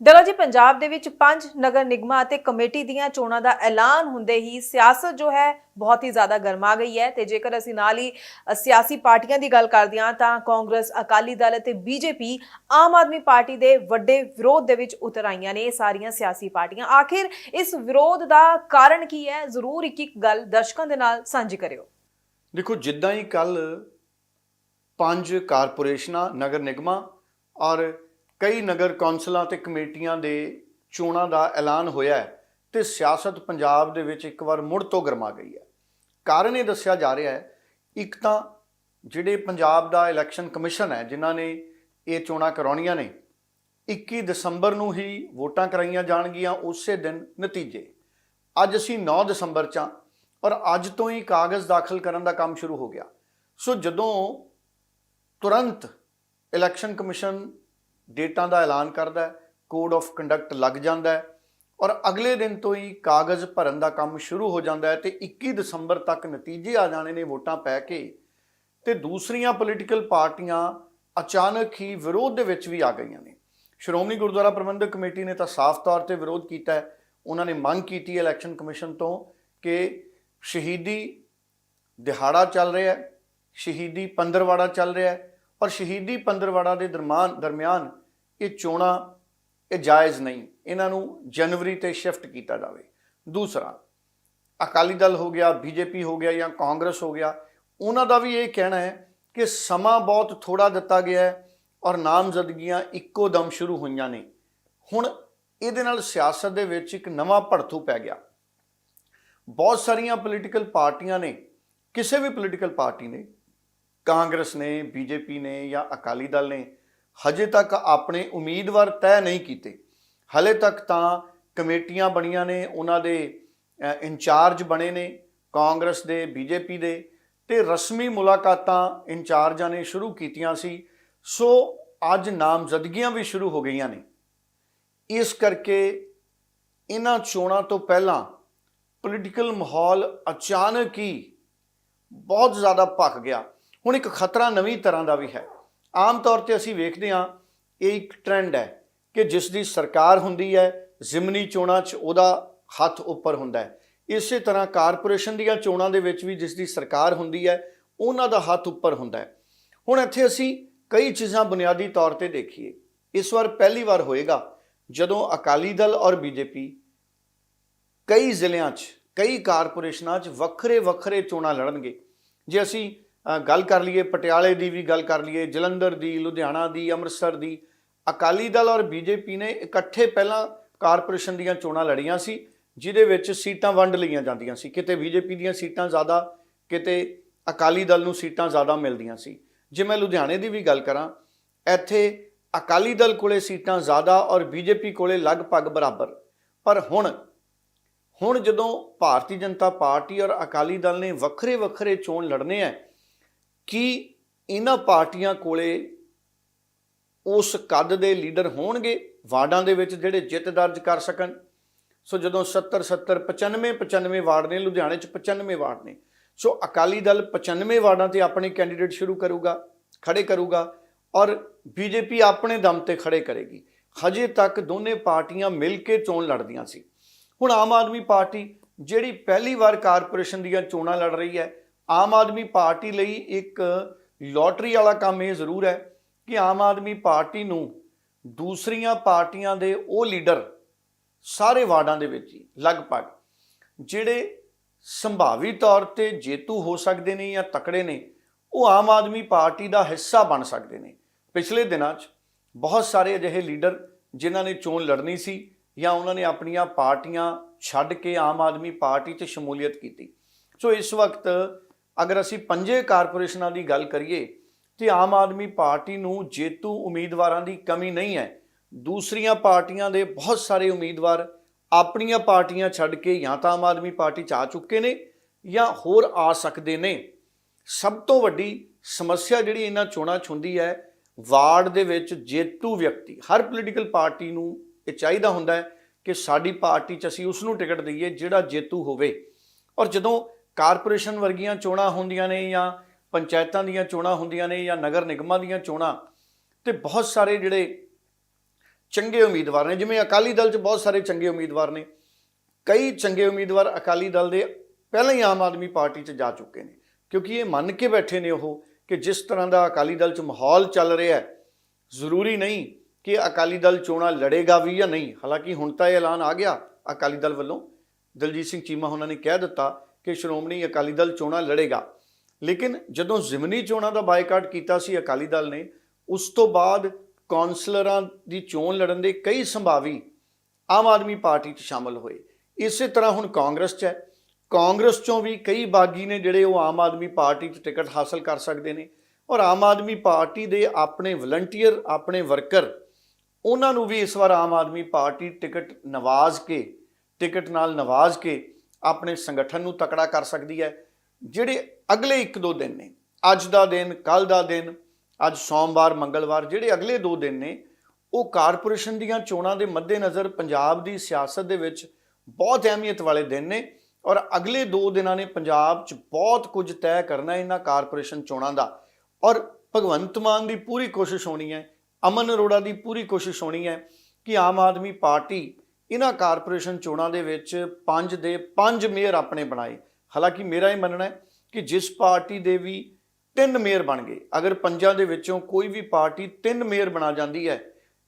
ਡੱਲਾ ਜੀ, ਪੰਜਾਬ ਦੇ ਵਿੱਚ ਪੰਜ ਨਗਰ ਨਿਗਮਾਂ ਅਤੇ ਕਮੇਟੀ ਦੀਆਂ ਚੋਣਾਂ ਦਾ ਐਲਾਨ ਹੁੰਦੇ ਹੀ ਸਿਆਸਤ ਜੋ ਹੈ ਬਹੁਤ ਹੀ ਜ਼ਿਆਦਾ ਗਰਮਾ ਗਈ ਹੈ ਤੇ ਜੇਕਰ ਅਸੀਂ ਨਾਲ ਹੀ ਸਿਆਸੀ ਪਾਰਟੀਆਂ ਦੀ ਗੱਲ ਕਰਦੇ ਹਾਂ ਤਾਂ ਕਾਂਗਰਸ, ਅਕਾਲੀ ਦਲ ਅਤੇ ਬੀਜੇਪੀ ਆਮ ਆਦਮੀ ਪਾਰਟੀ ਦੇ ਵੱਡੇ ਵਿਰੋਧ ਦੇ ਵਿੱਚ ਉਤਰ ਆਈਆਂ ਨੇ ਇਹ ਸਾਰੀਆਂ ਸਿਆਸੀ ਪਾਰਟੀਆਂ। ਆਖਿਰ ਇਸ ਵਿਰੋਧ ਦਾ ਕਾਰਨ ਕੀ ਹੈ? ਜ਼ਰੂਰ ਇੱਕ ਇੱਕ ਗੱਲ ਦਰਸ਼ਕਾਂ ਦੇ ਨਾਲ ਸਾਂਝੀ ਕਰਿਓ। ਦੇਖੋ, ਜਿੱਦਾਂ ਹੀ ਕੱਲ ਪੰਜ ਕਾਰਪੋਰੇਸ਼ਨਾਂ, ਨਗਰ ਨਿਗਮਾਂ ਔਰ ਕਈ ਨਗਰ ਕੌਂਸਲਾਂ ਤੇ ਕਮੇਟੀਆਂ ਦੇ ਚੋਣਾਂ ਦਾ ਐਲਾਨ ਹੋਇਆ ਹੈ ਤੇ ਸਿਆਸਤ ਪੰਜਾਬ ਦੇ ਵਿੱਚ ਇੱਕ ਵਾਰ ਮੁੜ ਤੋਂ ਗਰਮਾ ਗਈ ਹੈ। ਕਾਰਨ ਇਹ ਦੱਸਿਆ ਜਾ ਰਿਹਾ ਹੈ, ਇੱਕ ਤਾਂ ਜਿਹੜੇ ਪੰਜਾਬ ਦਾ ਇਲੈਕਸ਼ਨ ਕਮਿਸ਼ਨ ਹੈ, ਜਿਨ੍ਹਾਂ ਨੇ ਇਹ ਚੋਣਾਂ ਕਰਾਉਣੀਆਂ ਨੇ 21 ਦਸੰਬਰ ਨੂੰ ਹੀ ਵੋਟਾਂ ਕਰਾਈਆਂ ਜਾਣਗੀਆਂ ਉਸੇ ਦਿਨ ਨਤੀਜੇ। ਅੱਜ ਅਸੀਂ 9 ਦਸੰਬਰ ਚ ਹਾਂ ਔਰ ਅੱਜ ਤੋਂ ਹੀ ਕਾਗਜ਼ ਦਾਖਲ ਕਰਨ ਦਾ ਕੰਮ ਸ਼ੁਰੂ ਹੋ ਗਿਆ। ਸੋ ਜਦੋਂ ਤੁਰੰਤ ਇਲੈਕਸ਼ਨ ਕਮਿਸ਼ਨ ਡੇਟਾਂ ਦਾ ਐਲਾਨ ਕਰਦਾ ਹੈ, ਕੋਡ ਆਫ ਕੰਡਕਟ ਲੱਗ ਜਾਂਦਾ ਹੈ ਔਰ ਅਗਲੇ ਦਿਨ ਤੋਂ ਹੀ ਕਾਗਜ਼ ਭਰਨ ਦਾ ਕੰਮ ਸ਼ੁਰੂ ਹੋ ਜਾਂਦਾ ਹੈ ਤੇ 21 ਦਸੰਬਰ ਤੱਕ ਨਤੀਜੇ ਆ ਜਾਣੇ ਨੇ ਵੋਟਾਂ ਪੈ ਕੇ ਤੇ ਦੂਸਰੀਆਂ ਪੋਲੀਟੀਕਲ ਪਾਰਟੀਆਂ ਅਚਾਨਕ ਹੀ ਵਿਰੋਧ ਦੇ ਵਿੱਚ ਵੀ ਆ ਗਈਆਂ ਨੇ। ਸ਼੍ਰੋਮਣੀ ਗੁਰਦੁਆਰਾ ਪ੍ਰਬੰਧਕ ਕਮੇਟੀ ਨੇ ਤਾਂ ਸਾਫ਼ ਤੌਰ ਤੇ ਵਿਰੋਧ ਕੀਤਾ ਹੈ। ਉਹਨਾਂ ਨੇ ਮੰਗ ਕੀਤੀ ਹੈ ਇਲੈਕਸ਼ਨ ਕਮਿਸ਼ਨ ਤੋਂ ਕਿ ਸ਼ਹੀਦੀ ਦਿਹਾੜਾ ਚੱਲ ਰਿਹਾ ਹੈ, ਸ਼ਹੀਦੀ ਪੰਦਰਵਾੜਾ ਚੱਲ ਰਿਹਾ ਹੈ ਔਰ ਸ਼ਹੀਦੀ ਪੰਦਰਵਾੜਾ ਦੇ ਦਰਮਾਨ, ਦਰਮਿਆਨ ਇਹ ਚੋਣਾਂ ਇਹ ਜਾਇਜ਼ ਨਹੀਂ। ਇਹਨਾਂ ਨੂੰ ਜਨਵਰੀ ਤੇ ਸ਼ਿਫਟ ਕੀਤਾ ਜਾਵੇ। ਦੂਸਰਾ, ਅਕਾਲੀ ਦਲ ਹੋ ਗਿਆ, ਬੀਜੇਪੀ ਹੋ ਗਿਆ ਜਾਂ ਕਾਂਗਰਸ ਹੋ ਗਿਆ, ਉਹਨਾਂ ਦਾ ਵੀ ਇਹ ਕਹਿਣਾ ਹੈ ਕਿ ਸਮਾਂ ਬਹੁਤ ਥੋੜਾ ਦਿੱਤਾ ਗਿਆ ਹੈ ਔਰ ਨਾਮਜ਼ਦਗੀਆਂ ਇੱਕੋ ਦਮ ਸ਼ੁਰੂ ਹੋਈਆਂ ਨੇ। ਹੁਣ ਇਹਦੇ ਨਾਲ ਸਿਆਸਤ ਦੇ ਵਿੱਚ ਇੱਕ ਨਵਾਂ ਭੜਥੂ ਪੈ ਗਿਆ। ਬਹੁਤ ਸਾਰੀਆਂ ਪੋਲੀਟੀਕਲ ਪਾਰਟੀਆਂ ਨੇ, ਕਿਸੇ ਵੀ ਪੋਲੀਟੀਕਲ ਪਾਰਟੀ ਨੇ ਕਾਂਗਰਸ ਨੇ, ਬੀਜੇਪੀ ਨੇ ਜਾਂ ਅਕਾਲੀ ਦਲ ਨੇ ਹਜੇ ਤੱਕ ਆਪਣੇ ਉਮੀਦਵਾਰ ਤੈਅ ਨਹੀਂ ਕੀਤੇ। ਹਲੇ ਤੱਕ ਤਾਂ ਕਮੇਟੀਆਂ ਬਣੀਆਂ ਨੇ, ਉਹਨਾਂ ਦੇ ਇੰਚਾਰਜ ਬਣੇ ਨੇ, ਕਾਂਗਰਸ ਦੇ, ਬੀਜੇਪੀ ਦੇ, ਤੇ ਰਸਮੀ ਮੁਲਾਕਾਤਾਂ ਇੰਚਾਰਜਾਂ ਨੇ ਸ਼ੁਰੂ ਕੀਤੀਆਂ ਸੀ। ਸੋ ਅੱਜ ਨਾਮਜ਼ਦਗੀਆਂ ਵੀ ਸ਼ੁਰੂ ਹੋ ਗਈਆਂ ਨੇ। ਇਸ ਕਰਕੇ ਇਹਨਾਂ ਚੋਣਾਂ ਤੋਂ ਪਹਿਲਾਂ ਪੋਲੀਟੀਕਲ ਮਾਹੌਲ ਅਚਾਨਕ ਹੀ ਬਹੁਤ ਜ਼ਿਆਦਾ ਭਖ ਗਿਆ। ਹੁਣ ਇੱਕ ਖਤਰਾ ਨਵੀਂ ਤਰ੍ਹਾਂ ਦਾ ਵੀ ਹੈ। ਆਮ ਤੌਰ ਤੇ ਅਸੀਂ ਵੇਖਦੇ ਹਾਂ, ਇਹ ਇੱਕ ਟ੍ਰੈਂਡ ਹੈ ਕਿ ਜਿਸ ਦੀ ਸਰਕਾਰ ਹੁੰਦੀ ਹੈ, ਜ਼ਿਮਨੀ ਚੋਣਾਂ 'ਚ ਉਹਦਾ ਹੱਥ ਉੱਪਰ ਹੁੰਦਾ ਹੈ। ਇਸੇ ਤਰ੍ਹਾਂ ਕਾਰਪੋਰੇਸ਼ਨ ਦੀਆਂ ਚੋਣਾਂ ਦੇ ਵਿੱਚ ਵੀ ਜਿਸ ਦੀ ਸਰਕਾਰ ਹੁੰਦੀ ਹੈ, ਉਹਨਾਂ ਦਾ ਹੱਥ ਉੱਪਰ ਹੁੰਦਾ ਹੈ। ਹੁਣ ਇੱਥੇ ਅਸੀਂ ਕਈ ਚੀਜ਼ਾਂ ਬੁਨਿਆਦੀ ਤੌਰ ਤੇ ਦੇਖੀਏ। ਇਸ ਵਾਰ ਪਹਿਲੀ ਵਾਰ ਹੋਏਗਾ, ਜਦੋਂ ਅਕਾਲੀ ਦਲ ਔਰ ਬੀਜੇਪੀ ਕਈ ਜ਼ਿਲ੍ਹਿਆਂ 'ਚ, ਕਈ ਕਾਰਪੋਰੇਸ਼ਨਾਂ 'ਚ ਵੱਖਰੇ ਵੱਖਰੇ ਚੋਣਾਂ ਲੜਨਗੇ। ਜੇ ਅਸੀਂ ਗੱਲ ਕਰ ਲਈਏ, ਪਟਿਆਲੇ ਦੀ ਵੀ ਗੱਲ ਕਰ ਲਈਏ, ਜਲੰਧਰ ਦੀ, ਲੁਧਿਆਣਾ ਦੀ, ਅੰਮ੍ਰਿਤਸਰ ਦੀ, ਅਕਾਲੀ ਦਲ ਔਰ ਬੀਜੇਪੀ ਨੇ ਇਕੱਠੇ ਪਹਿਲਾਂ ਕਾਰਪੋਰੇਸ਼ਨ ਦੀਆਂ ਚੋਣਾਂ ਲੜੀਆਂ ਸੀ, ਜਿਹਦੇ ਵਿੱਚ ਸੀਟਾਂ ਵੰਡ ਲਈਆਂ ਜਾਂਦੀਆਂ ਸੀ। ਕਿਤੇ ਬੀਜੇਪੀ ਦੀਆਂ ਸੀਟਾਂ ਜ਼ਿਆਦਾ, ਕਿਤੇ ਅਕਾਲੀ ਦਲ ਨੂੰ ਸੀਟਾਂ ਜ਼ਿਆਦਾ ਮਿਲਦੀਆਂ ਸੀ। ਜੇ ਮੈਂ ਲੁਧਿਆਣੇ ਦੀ ਵੀ ਗੱਲ ਕਰਾਂ, ਇੱਥੇ ਅਕਾਲੀ ਦਲ ਕੋਲੇ ਸੀਟਾਂ ਜ਼ਿਆਦਾ ਔਰ ਬੀਜੇਪੀ ਕੋਲੇ ਲਗਭਗ ਬਰਾਬਰ। ਪਰ ਹੁਣ ਹੁਣ ਜਦੋਂ ਭਾਰਤੀ ਜਨਤਾ ਪਾਰਟੀ ਔਰ ਅਕਾਲੀ ਦਲ ਨੇ ਵੱਖਰੇ ਵੱਖਰੇ ਚੋਣ ਲੜਨੇ ਆ ਕੀ ਇਹਨਾਂ ਪਾਰਟੀਆਂ ਕੋਲੇ ਉਸ ਕੱਦ ਦੇ ਲੀਡਰ ਹੋਣਗੇ, ਵਾਰਡਾਂ ਦੇ ਵਿੱਚ ਜਿਹੜੇ ਜਿੱਤ ਦਰਜ ਕਰ ਸਕਣ। ਸੋ ਜਦੋਂ 70 70 95 95 ਵਾਰਡ ਨੇ, ਲੁਧਿਆਣੇ ਚ 95 ਵਾਰਡ ਨੇ। ਸੋ ਅਕਾਲੀ ਦਲ 95 ਵਾਰਡਾਂ ਤੇ ਆਪਣੇ ਕੈਂਡੀਡੇਟ ਸ਼ੁਰੂ ਕਰੂਗਾ, ਖੜੇ ਕਰੂਗਾ ਔਰ ਬੀਜੇਪੀ ਆਪਣੇ ਦਮ ਤੇ ਖੜੇ ਕਰੇਗੀ। ਹਜੇ ਤੱਕ ਦੋਨੇ ਪਾਰਟੀਆਂ ਮਿਲ ਕੇ ਚੋਣ ਲੜਦੀਆਂ ਸੀ। ਹੁਣ ਆਮ ਆਦਮੀ ਪਾਰਟੀ ਜਿਹੜੀ ਪਹਿਲੀ ਵਾਰ ਕਾਰਪੋਰੇਸ਼ਨ ਦੀਆਂ ਚੋਣਾਂ ਲੜ ਰਹੀ ਹੈ ਆਮ ਆਦਮੀ ਪਾਰਟੀ ਲਈ ਇੱਕ ਲੋਟਰੀ ਵਾਲਾ ਕੰਮ ਇਹ ਜ਼ਰੂਰ ਹੈ ਕਿ ਆਮ ਆਦਮੀ ਪਾਰਟੀ ਨੂੰ ਦੂਸਰੀਆਂ ਪਾਰਟੀਆਂ ਦੇ ਉਹ ਲੀਡਰ ਸਾਰੇ ਵਾਰਡਾਂ ਦੇ ਵਿੱਚ ਹੀ, ਲਗਭਗ, ਜਿਹੜੇ ਸੰਭਾਵੀ ਤੌਰ ਤੇ ਜੇਤੂ ਹੋ ਸਕਦੇ ਨੇ ਜਾਂ ਤਕੜੇ ਨੇ, ਉਹ ਆਮ ਆਦਮੀ ਪਾਰਟੀ ਦਾ ਹਿੱਸਾ ਬਣ ਸਕਦੇ ਨੇ। ਪਿਛਲੇ ਦਿਨਾਂ 'ਚ ਬਹੁਤ ਸਾਰੇ ਅਜਿਹੇ ਲੀਡਰ ਜਿਨ੍ਹਾਂ ਨੇ ਚੋਣ ਲੜਨੀ ਸੀ ਜਾਂ ਉਹਨਾਂ ਨੇ ਆਪਣੀਆਂ ਪਾਰਟੀਆਂ ਛੱਡ ਕੇ ਆਮ ਆਦਮੀ ਪਾਰਟੀ 'ਚ ਸ਼ਮੂਲੀਅਤ ਕੀਤੀ। ਸੋ ਇਸ ਵਕਤ ਅਗਰ ਅਸੀਂ ਪੰਜੇ ਕਾਰਪੋਰੇਸ਼ਨਾਂ ਦੀ ਗੱਲ ਕਰੀਏ, ਤੇ ਆਮ ਆਦਮੀ ਪਾਰਟੀ ਨੂੰ ਜੇਤੂ ਉਮੀਦਵਾਰਾਂ ਦੀ ਕਮੀ ਨਹੀਂ ਹੈ। ਦੂਸਰੀਆਂ ਪਾਰਟੀਆਂ ਦੇ ਬਹੁਤ ਸਾਰੇ ਉਮੀਦਵਾਰ ਆਪਣੀਆਂ ਪਾਰਟੀਆਂ ਛੱਡ ਕੇ ਜਾਂ ਤਾਂ ਆਮ ਆਦਮੀ ਪਾਰਟੀ 'ਚ ਆ ਚੁੱਕੇ ਨੇ ਜਾਂ ਹੋਰ ਆ ਸਕਦੇ ਨੇ। ਸਭ ਤੋਂ ਵੱਡੀ ਸਮੱਸਿਆ ਜਿਹੜੀ ਇਹਨਾਂ ਚੋਣਾਂ 'ਚ ਹੁੰਦੀ ਹੈ, ਵਾਰਡ ਦੇ ਵਿੱਚ ਜੇਤੂ ਵਿਅਕਤੀ, ਹਰ ਪੋਲੀਟੀਕਲ ਪਾਰਟੀ ਨੂੰ ਇਹ ਚਾਹੀਦਾ ਹੁੰਦਾ ਹੈ ਕਿ ਸਾਡੀ ਪਾਰਟੀ 'ਚ ਅਸੀਂ ਉਸ ਨੂੰ ਟਿਕਟ ਦਈਏ ਜਿਹੜਾ ਜੇਤੂ ਹੋਵੇ। ਔਰ ਜਦੋਂ ਕਾਰਪੋਰੇਸ਼ਨ ਵਰਗੀਆਂ ਚੋਣਾਂ ਹੁੰਦੀਆਂ ਨੇ ਜਾਂ ਪੰਚਾਇਤਾਂ ਦੀਆਂ ਚੋਣਾਂ ਹੁੰਦੀਆਂ ਨੇ ਜਾਂ ਨਗਰ ਨਿਗਮਾਂ ਦੀਆਂ ਚੋਣਾਂ ਤੇ ਬਹੁਤ ਸਾਰੇ ਜਿਹੜੇ ਚੰਗੇ ਉਮੀਦਵਾਰ ਨੇ, ਜਿਵੇਂ ਅਕਾਲੀ ਦਲ 'ਚ ਬਹੁਤ ਸਾਰੇ ਚੰਗੇ ਉਮੀਦਵਾਰ ਨੇ। ਕਈ ਚੰਗੇ ਉਮੀਦਵਾਰ ਅਕਾਲੀ ਦਲ ਦੇ ਪਹਿਲਾਂ ਹੀ ਆਮ ਆਦਮੀ ਪਾਰਟੀ 'ਚ ਜਾ ਚੁੱਕੇ ਨੇ, ਕਿਉਂਕਿ ਇਹ ਮੰਨ ਕੇ ਬੈਠੇ ਨੇ ਉਹ ਕਿ ਜਿਸ ਤਰ੍ਹਾਂ ਦਾ ਅਕਾਲੀ ਦਲ 'ਚ ਮਾਹੌਲ ਚੱਲ ਰਿਹਾ ਹੈ, ਜ਼ਰੂਰੀ ਨਹੀਂ ਕਿ ਅਕਾਲੀ ਦਲ ਚੋਣਾਂ ਲੜੇਗਾ ਵੀ ਜਾਂ ਨਹੀਂ। ਹਾਲਾਂਕਿ ਹੁਣ ਤਾਂ ਇਹ ਐਲਾਨ ਆ ਗਿਆ ਅਕਾਲੀ ਦਲ ਵੱਲੋਂ। ਦਲਜੀਤ ਸਿੰਘ ਚੀਮਾ ਉਹਨਾਂ ਨੇ ਕਹਿ ਦਿੱਤਾ ਕਿ ਸ਼੍ਰੋਮਣੀ ਅਕਾਲੀ ਦਲ ਚੋਣਾਂ ਲੜੇਗਾ। ਲੇਕਿਨ ਜਦੋਂ ਜ਼ਿਮਨੀ ਚੋਣਾਂ ਦਾ ਬਾਈਕਾਟ ਕੀਤਾ ਸੀ ਅਕਾਲੀ ਦਲ ਨੇ, ਉਸ ਤੋਂ ਬਾਅਦ ਕੌਂਸਲਰਾਂ ਦੀ ਚੋਣ ਲੜਨ ਦੇ ਕਈ ਸੰਭਾਵੀ ਆਮ ਆਦਮੀ ਪਾਰਟੀ 'ਚ ਸ਼ਾਮਲ ਹੋਏ। ਇਸੇ ਤਰ੍ਹਾਂ ਹੁਣ ਕਾਂਗਰਸ 'ਚ ਹੈ। ਕਾਂਗਰਸ 'ਚੋਂ ਵੀ ਕਈ ਬਾਗੀ ਨੇ ਜਿਹੜੇ ਉਹ ਆਮ ਆਦਮੀ ਪਾਰਟੀ 'ਚ ਟਿਕਟ ਹਾਸਲ ਕਰ ਸਕਦੇ ਨੇ ਔਰ ਆਮ ਆਦਮੀ ਪਾਰਟੀ ਦੇ ਆਪਣੇ ਵਲੰਟੀਅਰ, ਆਪਣੇ ਵਰਕਰ, ਉਹਨਾਂ ਨੂੰ ਵੀ ਇਸ ਵਾਰ ਆਮ ਆਦਮੀ ਪਾਰਟੀ ਟਿਕਟ ਨਵਾਜ਼ ਕੇ, ਟਿਕਟ ਨਾਲ ਨਵਾਜ਼ ਕੇ ਆਪਣੇ ਸੰਗਠਨ ਨੂੰ ਤਕੜਾ ਕਰ ਸਕਦੀ ਹੈ। ਜਿਹੜੇ ਅਗਲੇ ਇੱਕ ਦੋ ਦਿਨ ਨੇ, ਅੱਜ ਦਾ ਦਿਨ ਕੱਲ ਦਾ ਦਿਨ, ਅੱਜ ਸੋਮਵਾਰ, ਮੰਗਲਵਾਰ, ਜਿਹੜੇ ਅਗਲੇ ਦੋ ਦਿਨ ਨੇ, ਉਹ ਕਾਰਪੋਰੇਸ਼ਨ ਦੀਆਂ ਚੋਣਾਂ ਦੇ ਮੱਦੇਨਜ਼ਰ ਪੰਜਾਬ ਦੀ ਸਿਆਸਤ ਦੇ ਵਿੱਚ ਬਹੁਤ ਅਹਿਮੀਅਤ ਵਾਲੇ ਦਿਨ ਨੇ ਔਰ ਅਗਲੇ ਦੋ ਦਿਨਾਂ ਨੇ ਪੰਜਾਬ 'ਚ ਬਹੁਤ ਕੁਝ ਤੈਅ ਕਰਨਾ ਇਹਨਾਂ ਕਾਰਪੋਰੇਸ਼ਨ ਚੋਣਾਂ ਦਾ। ਔਰ ਭਗਵੰਤ ਮਾਨ ਦੀ ਪੂਰੀ ਕੋਸ਼ਿਸ਼ ਹੋਣੀ ਹੈ, ਅਮਨ ਅਰੋੜਾ ਦੀ ਪੂਰੀ ਕੋਸ਼ਿਸ਼ ਹੋਣੀ ਹੈ ਕਿ ਆਮ ਆਦਮੀ ਪਾਰਟੀ ਇਹਨਾਂ ਕਾਰਪੋਰੇਸ਼ਨ ਚੋਣਾਂ ਦੇ ਵਿੱਚ ਪੰਜ ਦੇ ਪੰਜ ਮੇਅਰ ਆਪਣੇ ਬਣਾਏ। ਹਾਲਾਂਕਿ ਮੇਰਾ ਇਹ ਮੰਨਣਾ ਹੈ ਕਿ ਜਿਸ ਪਾਰਟੀ ਦੇ ਵੀ ਤਿੰਨ ਮੇਅਰ ਬਣ ਗਏ, ਅਗਰ ਪੰਜਾਂ ਦੇ ਵਿੱਚੋਂ ਕੋਈ ਵੀ ਪਾਰਟੀ ਤਿੰਨ ਮੇਅਰ ਬਣਾ ਜਾਂਦੀ ਹੈ,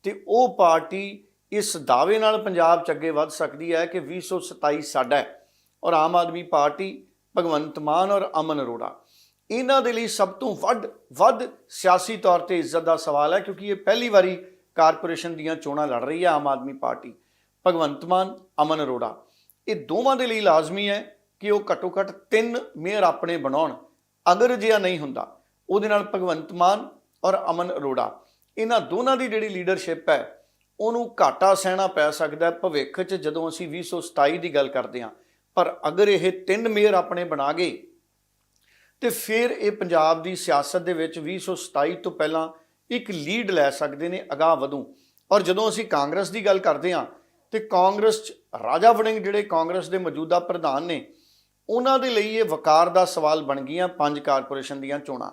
ਤੇ ਉਹ ਪਾਰਟੀ ਇਸ ਦਾਅਵੇ ਨਾਲ ਪੰਜਾਬ 'ਚ ਅੱਗੇ ਵੱਧ ਸਕਦੀ ਹੈ ਕਿ 2027 ਸਾਡਾ ਹੈ ਔਰ ਆਮ ਆਦਮੀ ਪਾਰਟੀ ਭਗਵੰਤ ਮਾਨ ਔਰ ਅਮਨ ਅਰੋੜਾ। ਇਹਨਾਂ ਦੇ ਲਈ ਸਭ ਤੋਂ ਵੱਧ ਵੱਧ ਸਿਆਸੀ ਤੌਰ ਤੇ ਇੱਜ਼ਤ ਦਾ ਸਵਾਲ ਹੈ ਕਿਉਂਕਿ ਇਹ ਪਹਿਲੀ ਵਾਰੀ ਕਾਰਪੋਰੇਸ਼ਨ ਦੀਆਂ ਚੋਣਾਂ ਲੜ ਰਹੀ ਹੈ ਆਮ ਆਦਮੀ ਪਾਰਟੀ। ਭਗਵੰਤ ਮਾਨ, ਅਮਨ ਅਰੋੜਾ। ਇਹ ਦੋਵਾਂ ਦੇ ਲਈ ਲਾਜ਼ਮੀ ਹੈ ਕਿ ਉਹ ਘੱਟੋ ਘੱਟ ਤਿੰਨ ਮੇਅਰ ਆਪਣੇ ਬਣਾਉਣ। ਅਗਰ ਅਜਿਹਾ ਨਹੀਂ ਹੁੰਦਾ, ਉਹਦੇ ਨਾਲ ਭਗਵੰਤ ਮਾਨ ਔਰ ਅਮਨ ਅਰੋੜਾ। ਇਹਨਾਂ ਦੋਨਾਂ ਦੀ ਜਿਹੜੀ ਲੀਡਰਸ਼ਿਪ ਹੈ, ਉਹਨੂੰ ਘਾਟਾ ਸਹਿਣਾ ਪੈ ਸਕਦਾ ਭਵਿੱਖ 'ਚ ਜਦੋਂ ਅਸੀਂ 2027 ਦੀ ਗੱਲ ਕਰਦੇ ਹਾਂ। ਪਰ ਅਗਰ ਇਹ ਤਿੰਨ ਮੇਅਰ ਆਪਣੇ ਬਣਾ ਗਏ, ਤੇ ਫਿਰ ਇਹ ਪੰਜਾਬ ਦੀ ਸਿਆਸਤ ਦੇ ਵਿੱਚ 2027 ਤੋਂ ਪਹਿਲਾਂ ਇੱਕ ਲੀਡ ਲੈ ਸਕਦੇ ਨੇ, ਅਗਾਹ ਵਧੂ। ਔਰ ਜਦੋਂ ਅਸੀਂ ਕਾਂਗਰਸ ਦੀ ਗੱਲ ਕਰਦੇ ਹਾਂ ਤੇ ਕਾਂਗਰਸ 'ਚ ਰਾਜਾ ਵੜਿੰਗ ਜਿਹੜੇ ਕਾਂਗਰਸ ਦੇ ਮੌਜੂਦਾ ਪ੍ਰਧਾਨ ਨੇ, ਉਹਨਾਂ ਦੇ ਲਈ ਇਹ ਵਕਾਰ ਦਾ ਸਵਾਲ ਬਣ ਗਈਆਂ ਪੰਜ ਕਾਰਪੋਰੇਸ਼ਨ ਦੀਆਂ ਚੋਣਾਂ।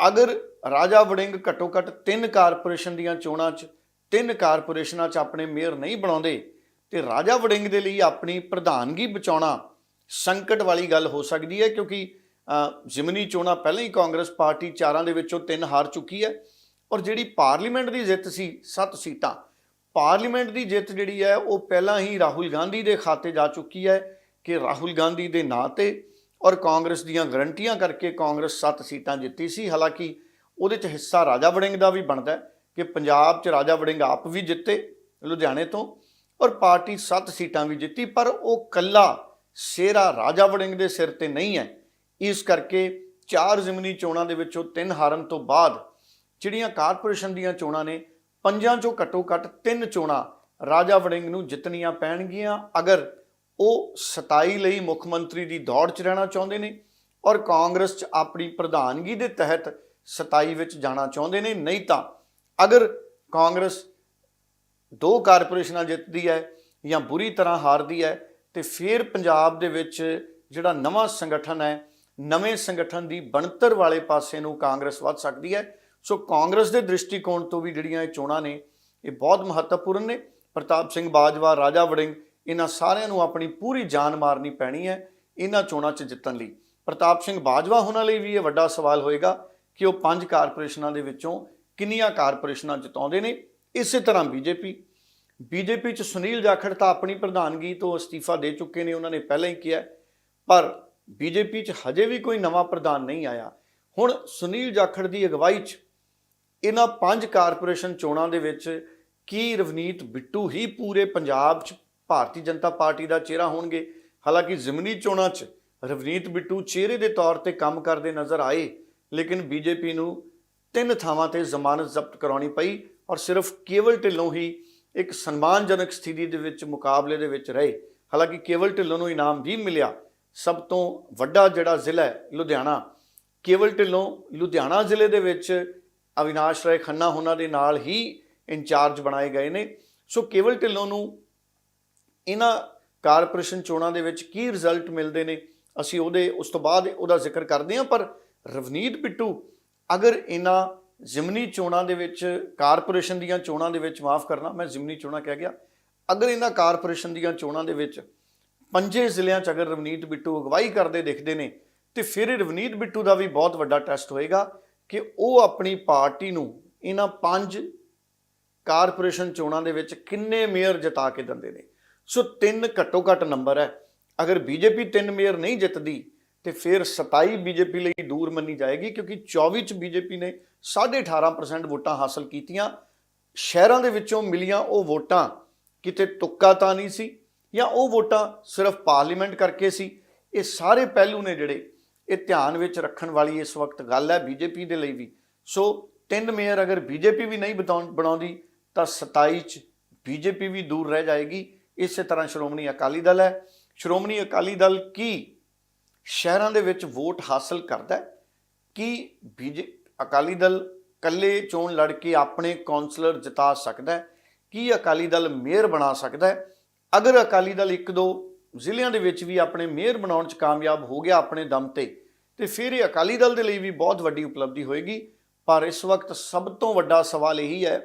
ਅਗਰ ਰਾਜਾ ਵੜਿੰਗ ਘੱਟੋ ਘੱਟ ਤਿੰਨ ਕਾਰਪੋਰੇਸ਼ਨ ਦੀਆਂ ਚੋਣਾਂ 'ਚ, ਤਿੰਨ ਕਾਰਪੋਰੇਸ਼ਨਾਂ 'ਚ ਆਪਣੇ ਮੇਅਰ ਨਹੀਂ ਬਣਾਉਂਦੇ, ਤੇ ਰਾਜਾ ਵੜਿੰਗ ਦੇ ਲਈ ਆਪਣੀ ਪ੍ਰਧਾਨਗੀ ਬਚਾਉਣਾ ਸੰਕਟ ਵਾਲੀ ਗੱਲ ਹੋ ਸਕਦੀ ਹੈ, ਕਿਉਂਕਿ ਜ਼ਿਮਨੀ ਚੋਣਾਂ ਪਹਿਲਾਂ ਹੀ ਕਾਂਗਰਸ ਪਾਰਟੀ ਚਾਰਾਂ ਦੇ ਵਿੱਚੋਂ ਤਿੰਨ ਹਾਰ ਚੁੱਕੀ ਹੈ, ਔਰ ਜਿਹੜੀ ਪਾਰਲੀਮੈਂਟ ਦੀ ਜਿੱਤ ਸੀ 7 ਸੀਟਾਂ ਪਾਰਲੀਮੈਂਟ ਦੀ ਜਿੱਤ ਜਿਹੜੀ ਹੈ, ਉਹ ਪਹਿਲਾਂ ਹੀ ਰਾਹੁਲ ਗਾਂਧੀ ਦੇ ਖਾਤੇ ਜਾ ਚੁੱਕੀ ਹੈ ਕਿ ਰਾਹੁਲ ਗਾਂਧੀ ਦੇ ਨਾਂ ਤੇ ਔਰ ਕਾਂਗਰਸ ਦੀਆਂ ਗਰੰਟੀਆਂ ਕਰਕੇ ਕਾਂਗਰਸ 7 ਸੀਟਾਂ ਜਿੱਤੀ ਸੀ। ਹਾਲਾਂਕਿ ਉਹਦੇ 'ਚ ਹਿੱਸਾ ਰਾਜਾ ਵੜਿੰਗ ਦਾ ਵੀ ਬਣਦਾ ਹੈ ਕਿ ਪੰਜਾਬ 'ਚ ਰਾਜਾ ਵੜਿੰਗ ਆਪ ਵੀ ਜਿੱਤੇ ਲੁਧਿਆਣੇ ਤੋਂ ਔਰ ਪਾਰਟੀ 7 ਸੀਟਾਂ ਵੀ ਜਿੱਤੀ, ਪਰ ਉਹ ਕੱਲਾ ਸੇਰਾ ਰਾਜਾ ਵੜਿੰਗ ਦੇ ਸਿਰ ਤੇ ਨਹੀਂ ਹੈ। ਇਸ ਕਰਕੇ ਚਾਰ ਜ਼ਿਮਨੀ ਚੋਣਾਂ ਦੇ ਵਿੱਚੋਂ ਤਿੰਨ ਹਾਰਨ ਤੋਂ ਬਾਅਦ ਜਿਹੜੀਆਂ ਕਾਰਪੋਰੇਸ਼ਨ ਦੀਆਂ ਚੋਣਾਂ ਨੇ ਪੰਜਾਂ ਚੋਂ ਘੱਟੋ ਘੱਟ ਤਿੰਨ ਚੋਣਾਂ ਰਾਜਾ ਵੜਿੰਗ ਨੂੰ ਜਿੱਤਣੀਆਂ ਪੈਣਗੀਆਂ। ਅਗਰ ਉਹ 27 ਲਈ ਮੁੱਖ ਮੰਤਰੀ ਦੀ ਦੌੜ 'ਚ ਰਹਿਣਾ ਚਾਹੁੰਦੇ ਨੇ ਔਰ ਕਾਂਗਰਸ 'ਚ ਆਪਣੀ ਪ੍ਰਧਾਨਗੀ ਦੇ ਤਹਿਤ 27 ਵਿੱਚ ਜਾਣਾ ਚਾਹੁੰਦੇ ਨੇ, ਨਹੀਂ ਤਾਂ ਅਗਰ ਕਾਂਗਰਸ ਦੋ ਕਾਰਪੋਰੇਸ਼ਨਾਂ ਜਿੱਤਦੀ ਹੈ ਜਾਂ ਬੁਰੀ ਤਰ੍ਹਾਂ ਹਾਰਦੀ ਹੈ ਤੇ ਫਿਰ ਪੰਜਾਬ ਦੇ ਵਿੱਚ ਜਿਹੜਾ ਨਵਾਂ ਸੰਗਠਨ ਹੈ, ਨਵੇਂ ਸੰਗਠਨ ਦੀ ਬਣਤਰ ਵਾਲੇ ਪਾਸੇ ਨੂੰ ਕਾਂਗਰਸ ਵੱਧ ਸਕਦੀ ਹੈ। ਸੋ ਕਾਂਗਰਸ ਦੇ ਦ੍ਰਿਸ਼ਟੀਕੋਣ ਤੋਂ ਵੀ ਜਿਹੜੀਆਂ ਇਹ ਚੋਣਾਂ ਨੇ, ਇਹ ਬਹੁਤ ਮਹੱਤਵਪੂਰਨ ਨੇ। ਪ੍ਰਤਾਪ ਸਿੰਘ ਬਾਜਵਾ, ਰਾਜਾ ਵੜਿੰਗ, ਇਹਨਾਂ ਸਾਰਿਆਂ ਨੂੰ ਆਪਣੀ ਪੂਰੀ ਜਾਨ ਮਾਰਨੀ ਪੈਣੀ ਹੈ ਇਹਨਾਂ ਚੋਣਾਂ 'ਚ ਜਿੱਤਣ ਲਈ। ਪ੍ਰਤਾਪ ਸਿੰਘ ਬਾਜਵਾ ਹੋਣਾ ਲਈ ਵੀ ਇਹ ਵੱਡਾ ਸਵਾਲ ਹੋਏਗਾ ਕਿ ਉਹ ਪੰਜ ਕਾਰਪੋਰੇਸ਼ਨਾਂ ਦੇ ਵਿੱਚੋਂ ਕਿੰਨੀਆਂ ਕਾਰਪੋਰੇਸ਼ਨਾਂ ਜਿਤਾਉਂਦੇ ਨੇ। ਇਸੇ ਤਰ੍ਹਾਂ ਬੀਜੇਪੀ। ਬੀਜੇਪੀ 'ਚ ਸੁਨੀਲ ਜਾਖੜ ਤਾਂ ਆਪਣੀ ਪ੍ਰਧਾਨਗੀ ਤੋਂ ਅਸਤੀਫਾ ਦੇ ਚੁੱਕੇ ਨੇ, ਉਹਨਾਂ ਨੇ ਪਹਿਲਾਂ ਹੀ ਕਿਹਾ ਪਰ ਬੀਜੇਪੀ 'ਚ ਹਜੇ ਵੀ ਕੋਈ ਨਵਾਂ ਪ੍ਰਧਾਨ ਨਹੀਂ ਆਇਆ। ਹੁਣ ਸੁਨੀਲ ਜਾਖੜ ਦੀ ਅਗਵਾਈ 'ਚ ਇਹਨਾਂ ਪੰਜ ਕਾਰਪੋਰੇਸ਼ਨ ਚੋਣਾਂ ਦੇ ਵਿੱਚ ਕੀ ਰਵਨੀਤ ਬਿੱਟੂ ਹੀ ਪੂਰੇ ਪੰਜਾਬ 'ਚ ਭਾਰਤੀ ਜਨਤਾ ਪਾਰਟੀ ਦਾ ਚਿਹਰਾ ਹੋਣਗੇ? ਹਾਲਾਂਕਿ ਜ਼ਿਮਨੀ ਚੋਣਾਂ 'ਚ ਰਵਨੀਤ ਬਿੱਟੂ ਚਿਹਰੇ ਦੇ ਤੌਰ ਤੇ ਕੰਮ ਕਰਦੇ ਨਜ਼ਰ ਆਏ, ਲੇਕਿਨ ਬੀਜੇਪੀ ਨੂੰ ਤਿੰਨ ਥਾਵਾਂ ਤੇ ਜ਼ਮਾਨਤ ਜ਼ਬਤ ਕਰਾਉਣੀ ਪਈ ਔਰ ਸਿਰਫ ਕੇਵਲ ਢਿੱਲੋਂ ਹੀ ਇੱਕ ਸਨਮਾਨਜਨਕ ਸਥਿਤੀ ਦੇ ਵਿੱਚ ਮੁਕਾਬਲੇ ਦੇ ਵਿੱਚ ਰਹੇ। ਹਾਲਾਂਕਿ ਕੇਵਲ ਢਿੱਲੋਂ ਨੂੰ ਇਨਾਮ ਵੀ ਮਿਲਿਆ। ਸਭ ਤੋਂ ਵੱਡਾ ਜਿਹੜਾ ਜ਼ਿਲ੍ਹਾ ਹੈ, ਲੁਧਿਆਣਾ। ਕੇਵਲ ਢਿੱਲੋਂ ਲੁਧਿਆਣਾ ਜ਼ਿਲ੍ਹੇ ਦੇ ਵਿੱਚ ਅਵਿਨਾਸ਼ ਰਾਏ ਖੰਨਾ ਉਹਨਾਂ ਦੇ ਨਾਲ ਹੀ ਇੰਚਾਰਜ ਬਣਾਏ ਗਏ ਨੇ। ਸੋ ਕੇਵਲ ਢਿੱਲੋਂ ਨੂੰ ਇਹਨਾਂ ਕਾਰਪੋਰੇਸ਼ਨ ਚੋਣਾਂ ਦੇ ਵਿੱਚ ਕੀ ਰਿਜ਼ਲਟ ਮਿਲਦੇ ਨੇ, ਅਸੀਂ ਉਹਦੇ, ਉਸ ਤੋਂ ਬਾਅਦ ਉਹਦਾ ਜ਼ਿਕਰ ਕਰਦੇ ਹਾਂ। ਪਰ ਰਵਨੀਤ ਬਿੱਟੂ ਅਗਰ ਇਹਨਾਂ ਜ਼ਿਮਨੀ ਚੋਣਾਂ ਦੇ ਵਿੱਚ, ਕਾਰਪੋਰੇਸ਼ਨ ਦੀਆਂ ਚੋਣਾਂ ਦੇ ਵਿੱਚ ਮਾਫ ਕਰਨਾ, ਮੈਂ ਜ਼ਿਮਨੀ ਚੋਣਾਂ ਕਹਿ ਗਿਆ, ਅਗਰ ਇਹਨਾਂ ਕਾਰਪੋਰੇਸ਼ਨ ਦੀਆਂ ਚੋਣਾਂ ਦੇ ਵਿੱਚ ਪੰਜੇ ਜ਼ਿਲ੍ਹਿਆਂ 'ਚ ਅਗਰ ਰਵਨੀਤ ਬਿੱਟੂ ਅਗਵਾਈ ਕਰਦੇ, ਦਿਖਦੇ ਨੇ, ਤੇ ਫਿਰ ਰਵਨੀਤ ਬਿੱਟੂ ਦਾ ਵੀ ਬਹੁਤ ਵੱਡਾ ਟੈਸਟ ਹੋਏਗਾ। ਕਿ ਉਹ ਆਪਣੀ ਪਾਰਟੀ ਨੂੰ ਇਹਨਾਂ ਪੰਜ ਕਾਰਪੋਰੇਸ਼ਨ ਚੋਣਾਂ ਦੇ ਵਿੱਚ ਕਿੰਨੇ ਮੇਅਰ ਜਿਤਾ ਕੇ ਦਿੰਦੇ ਨੇ। ਸੋ ਤਿੰਨ ਘੱਟੋ ਘੱਟ ਨੰਬਰ ਹੈ। ਅਗਰ ਬੀਜੇਪੀ ਤਿੰਨ ਮੇਅਰ ਨਹੀਂ ਜਿੱਤਦੀ, ਤੇ ਫਿਰ 27 ਬੀਜੇਪੀ ਲਈ ਦੂਰ ਮੰਨੀ ਜਾਏਗੀ, ਕਿਉਂਕਿ 24 ਚ ਬੀਜੇਪੀ ਨੇ 18.5% ਵੋਟਾਂ ਹਾਸਲ ਕੀਤੀਆਂ। ਸ਼ਹਿਰਾਂ ਦੇ ਵਿੱਚੋਂ ਮਿਲੀਆਂ ਉਹ ਵੋਟਾਂ ਕਿਤੇ ਤੁੱਕਾ ਤਾਂ ਨਹੀਂ ਸੀ, ਜਾਂ ਉਹ ਵੋਟਾਂ ਸਿਰਫ ਪਾਰਲੀਮੈਂਟ ਕਰਕੇ ਸੀ। ਇਹ ਸਾਰੇ ਪਹਿਲੂ ਨੇ ਜਿਹੜੇ ਇਹ ਧਿਆਨ ਵਿੱਚ ਰੱਖਣ ਵਾਲੀ ਇਸ ਵਕਤ ਗੱਲ ਹੈ ਬੀਜੇਪੀ ਦੇ ਲਈ ਵੀ। ਸੋ ਤਿੰਨ ਮੇਅਰ ਅਗਰ ਬੀਜੇਪੀ ਵੀ ਨਹੀਂ ਬਤਾਉਣ- ਬਣਾਉਂਦੀ, ਤਾਂ 27 ਚ ਬੀਜੇਪੀ ਵੀ ਦੂਰ ਰਹਿ ਜਾਏਗੀ। ਇਸੇ ਤਰ੍ਹਾਂ ਸ਼੍ਰੋਮਣੀ ਅਕਾਲੀ ਦਲ ਹੈ। ਸ਼੍ਰੋਮਣੀ ਅਕਾਲੀ ਦਲ ਕੀ ਸ਼ਹਿਰਾਂ ਦੇ ਵਿੱਚ ਵੋਟ ਹਾਸਲ ਕਰਦਾ ਹੈ? ਕਿ ਬੀਜੇ, ਅਕਾਲੀ ਦਲ ਕੱਲੇ ਚੋਣ ਲੜ ਕੇ ਆਪਣੇ ਕਾਉਂਸਲਰ ਜਿਤਾ ਸਕਦਾ ਹੈ? ਕੀ ਅਕਾਲੀ ਦਲ ਮੇਅਰ ਬਣਾ ਸਕਦਾ ਹੈ? ਅਗਰ ਅਕਾਲੀ ਦਲ ਇੱਕ ਦੋ ਜ਼ਿਲ੍ਹਿਆਂ ਦੇ ਵਿੱਚ ਵੀ ਆਪਣੇ ਮੇਅਰ ਬਣਾਉਣ 'ਚ ਕਾਮਯਾਬ ਹੋ ਗਿਆ ਆਪਣੇ ਦਮ ਤੇ ਤੇ ਫਿਰ ਇਹ ਅਕਾਲੀ ਦਲ ਦੇ ਲਈ ਵੀ ਬਹੁਤ ਵੱਡੀ ਉਪਲਬਧੀ ਹੋਏਗੀ। ਪਰ ਇਸ ਵਕਤ ਸਭ ਤੋਂ ਵੱਡਾ ਸਵਾਲ ਇਹੀ ਹੈ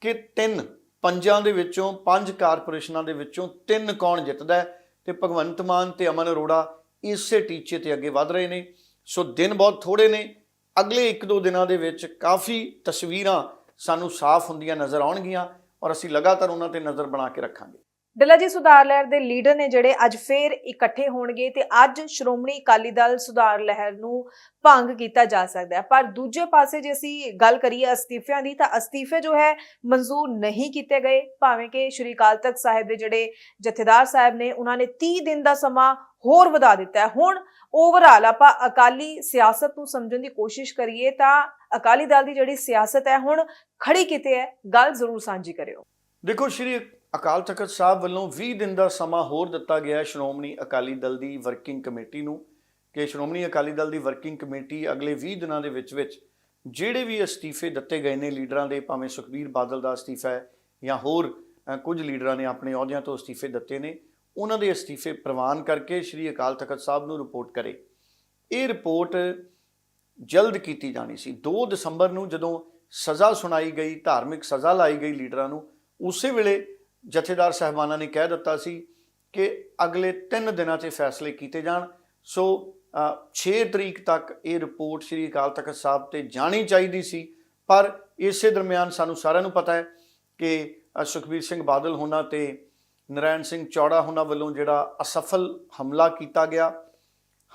ਕਿ ਤਿੰਨ ਪੰਜਾਂ ਦੇ ਵਿੱਚੋਂ ਪੰਜ ਕਾਰਪੋਰੇਸ਼ਨਾਂ ਦੇ ਵਿੱਚੋਂ ਤਿੰਨ ਕੌਣ ਜਿੱਤਦਾ ਹੈ? ਤੇ ਭਗਵੰਤ ਮਾਨ ਤੇ ਅਮਨ ਅਰੋੜਾ ਇਸੇ ਟੀਚੇ ਤੇ ਅੱਗੇ ਵਧ ਰਹੇ ਨੇ। ਸੋ ਦਿਨ ਬਹੁਤ ਥੋੜੇ ਨੇ। ਅਗਲੇ ਇੱਕ ਦੋ ਦਿਨਾਂ ਦੇ ਵਿੱਚ ਕਾਫੀ ਤਸਵੀਰਾਂ ਸਾਨੂੰ ਸਾਫ਼ ਹੁੰਦੀਆਂ ਨਜ਼ਰ ਆਉਣਗੀਆਂ ਔਰ ਅਸੀਂ ਲਗਾਤਾਰ ਉਹਨਾਂ ਤੇ ਨਜ਼ਰ ਬਣਾ ਕੇ ਰੱਖਾਂਗੇ। ਡੱਲਾ ਜੀ ਸੁਧਾਰ ਲਹਿਰ ਦੇ ਲੀਡਰ ਨੇ ਜਿਹੜੇ ਅੱਜ ਫੇਰ ਇਕੱਠੇ ਹੋਣਗੇ ਤੇ ਅੱਜ ਸ਼੍ਰੋਮਣੀ ਅਕਾਲੀ ਦਲ ਸੁਧਾਰ ਲਹਿਰ ਨੂੰ ਭੰਗ ਕੀਤਾ ਜਾ ਸਕਦਾ ਹੈ। ਪਰ ਦੂਜੇ ਪਾਸੇ ਜੇ ਅਸੀਂ ਗੱਲ ਕਰੀਏ ਅਸਤੀਫਿਆਂ ਦੀ ਤਾਂ ਅਸਤੀਫੇ ਜੋ ਹੈ ਮਨਜ਼ੂਰ ਨਹੀਂ ਕੀਤੇ ਗਏ। ਭਾਵੇਂ ਕਿ ਸ਼੍ਰੀ ਅਕਾਲ ਤਖਤ ਸਾਹਿਬ ਦੇ ਜਿਹੜੇ ਜਥੇਦਾਰ ਸਾਹਿਬ ਨੇ, ਉਹਨਾਂ ਨੇ 30 ਦਿਨ ਦਾ ਸਮਾਂ ਹੋਰ ਵਧਾ ਦਿੱਤਾ ਹੈ। ਹੁਣ ਓਵਰਆਲ ਆਪਾਂ ਅਕਾਲੀ ਸਿਆਸਤ ਨੂੰ ਸਮਝਣ ਦੀ ਕੋਸ਼ਿਸ਼ ਕਰੀਏ ਤਾਂ ਅਕਾਲੀ ਦਲ ਦੀ ਜਿਹੜੀ ਸਿਆਸਤ ਹੈ ਹੁਣ ਖੜੀ ਕਿਤੇ ਹੈ। ਗੱਲ ਜ਼ਰੂਰ ਸਾਂਝੀ ਕਰਿਓ। ਦੇਖੋ, ਸ਼੍ਰੀ ਅਕਾਲ ਤਖਤ ਸਾਹਿਬ ਵੱਲੋਂ 20 ਦਿਨ ਦਾ ਸਮਾਂ ਹੋਰ ਦਿੱਤਾ ਗਿਆ ਸ਼੍ਰੋਮਣੀ ਅਕਾਲੀ ਦਲ ਦੀ ਵਰਕਿੰਗ ਕਮੇਟੀ ਨੂੰ ਕਿ ਸ਼੍ਰੋਮਣੀ ਅਕਾਲੀ ਦਲ ਦੀ ਵਰਕਿੰਗ ਕਮੇਟੀ ਅਗਲੇ 20 ਦਿਨਾਂ ਦੇ ਵਿੱਚ ਵਿੱਚ ਜਿਹੜੇ ਵੀ ਅਸਤੀਫੇ ਦਿੱਤੇ ਗਏ ਨੇ ਲੀਡਰਾਂ ਦੇ, ਭਾਵੇਂ ਸੁਖਬੀਰ ਬਾਦਲ ਦਾ ਅਸਤੀਫਾ ਹੈ ਜਾਂ ਹੋਰ ਕੁਝ ਲੀਡਰਾਂ ਨੇ ਆਪਣੇ ਅਹੁਦਿਆਂ ਤੋਂ ਅਸਤੀਫੇ ਦਿੱਤੇ ਨੇ, ਉਹਨਾਂ ਦੇ ਅਸਤੀਫੇ ਪ੍ਰਵਾਨ ਕਰਕੇ ਸ਼੍ਰੀ ਅਕਾਲ ਤਖਤ ਸਾਹਿਬ ਨੂੰ ਰਿਪੋਰਟ ਕਰੇ। ਇਹ ਰਿਪੋਰਟ ਜਲਦ ਕੀਤੀ ਜਾਣੀ ਸੀ। 2 ਦਸੰਬਰ ਨੂੰ ਜਦੋਂ ਸਜ਼ਾ ਸੁਣਾਈ ਗਈ, ਧਾਰਮਿਕ ਸਜ਼ਾ ਲਾਈ ਗਈ ਲੀਡਰਾਂ ਨੂੰ, ਉਸੇ ਵੇਲੇ ਜਥੇਦਾਰ ਸਹਿਬਾਨਾਂ ਨੇ ਕਹਿ ਦਿੱਤਾ ਸੀ ਕਿ ਅਗਲੇ 3 ਦਿਨਾਂ 'ਚ ਫੈਸਲੇ ਕੀਤੇ ਜਾਣ। ਸੋ ਅ, 6 ਤਰੀਕ ਤੱਕ ਇਹ ਰਿਪੋਰਟ ਸ੍ਰੀ ਅਕਾਲ ਤਖਤ ਸਾਹਿਬ ਤੇ ਜਾਣੀ ਚਾਹੀਦੀ ਸੀ। ਪਰ ਇਸੇ ਦਰਮਿਆਨ ਸਾਨੂੰ ਸਾਰਿਆਂ ਨੂੰ ਪਤਾ ਹੈ ਕਿ ਸੁਖਬੀਰ ਸਿੰਘ ਬਾਦਲ ਹੋਣਾ ਤੇ ਨਰਾਇਣ ਸਿੰਘ ਚੌੜਾ ਹੋਣਾ ਵੱਲੋਂ ਜਿਹੜਾ ਅਸਫਲ ਹਮਲਾ ਕੀਤਾ ਗਿਆ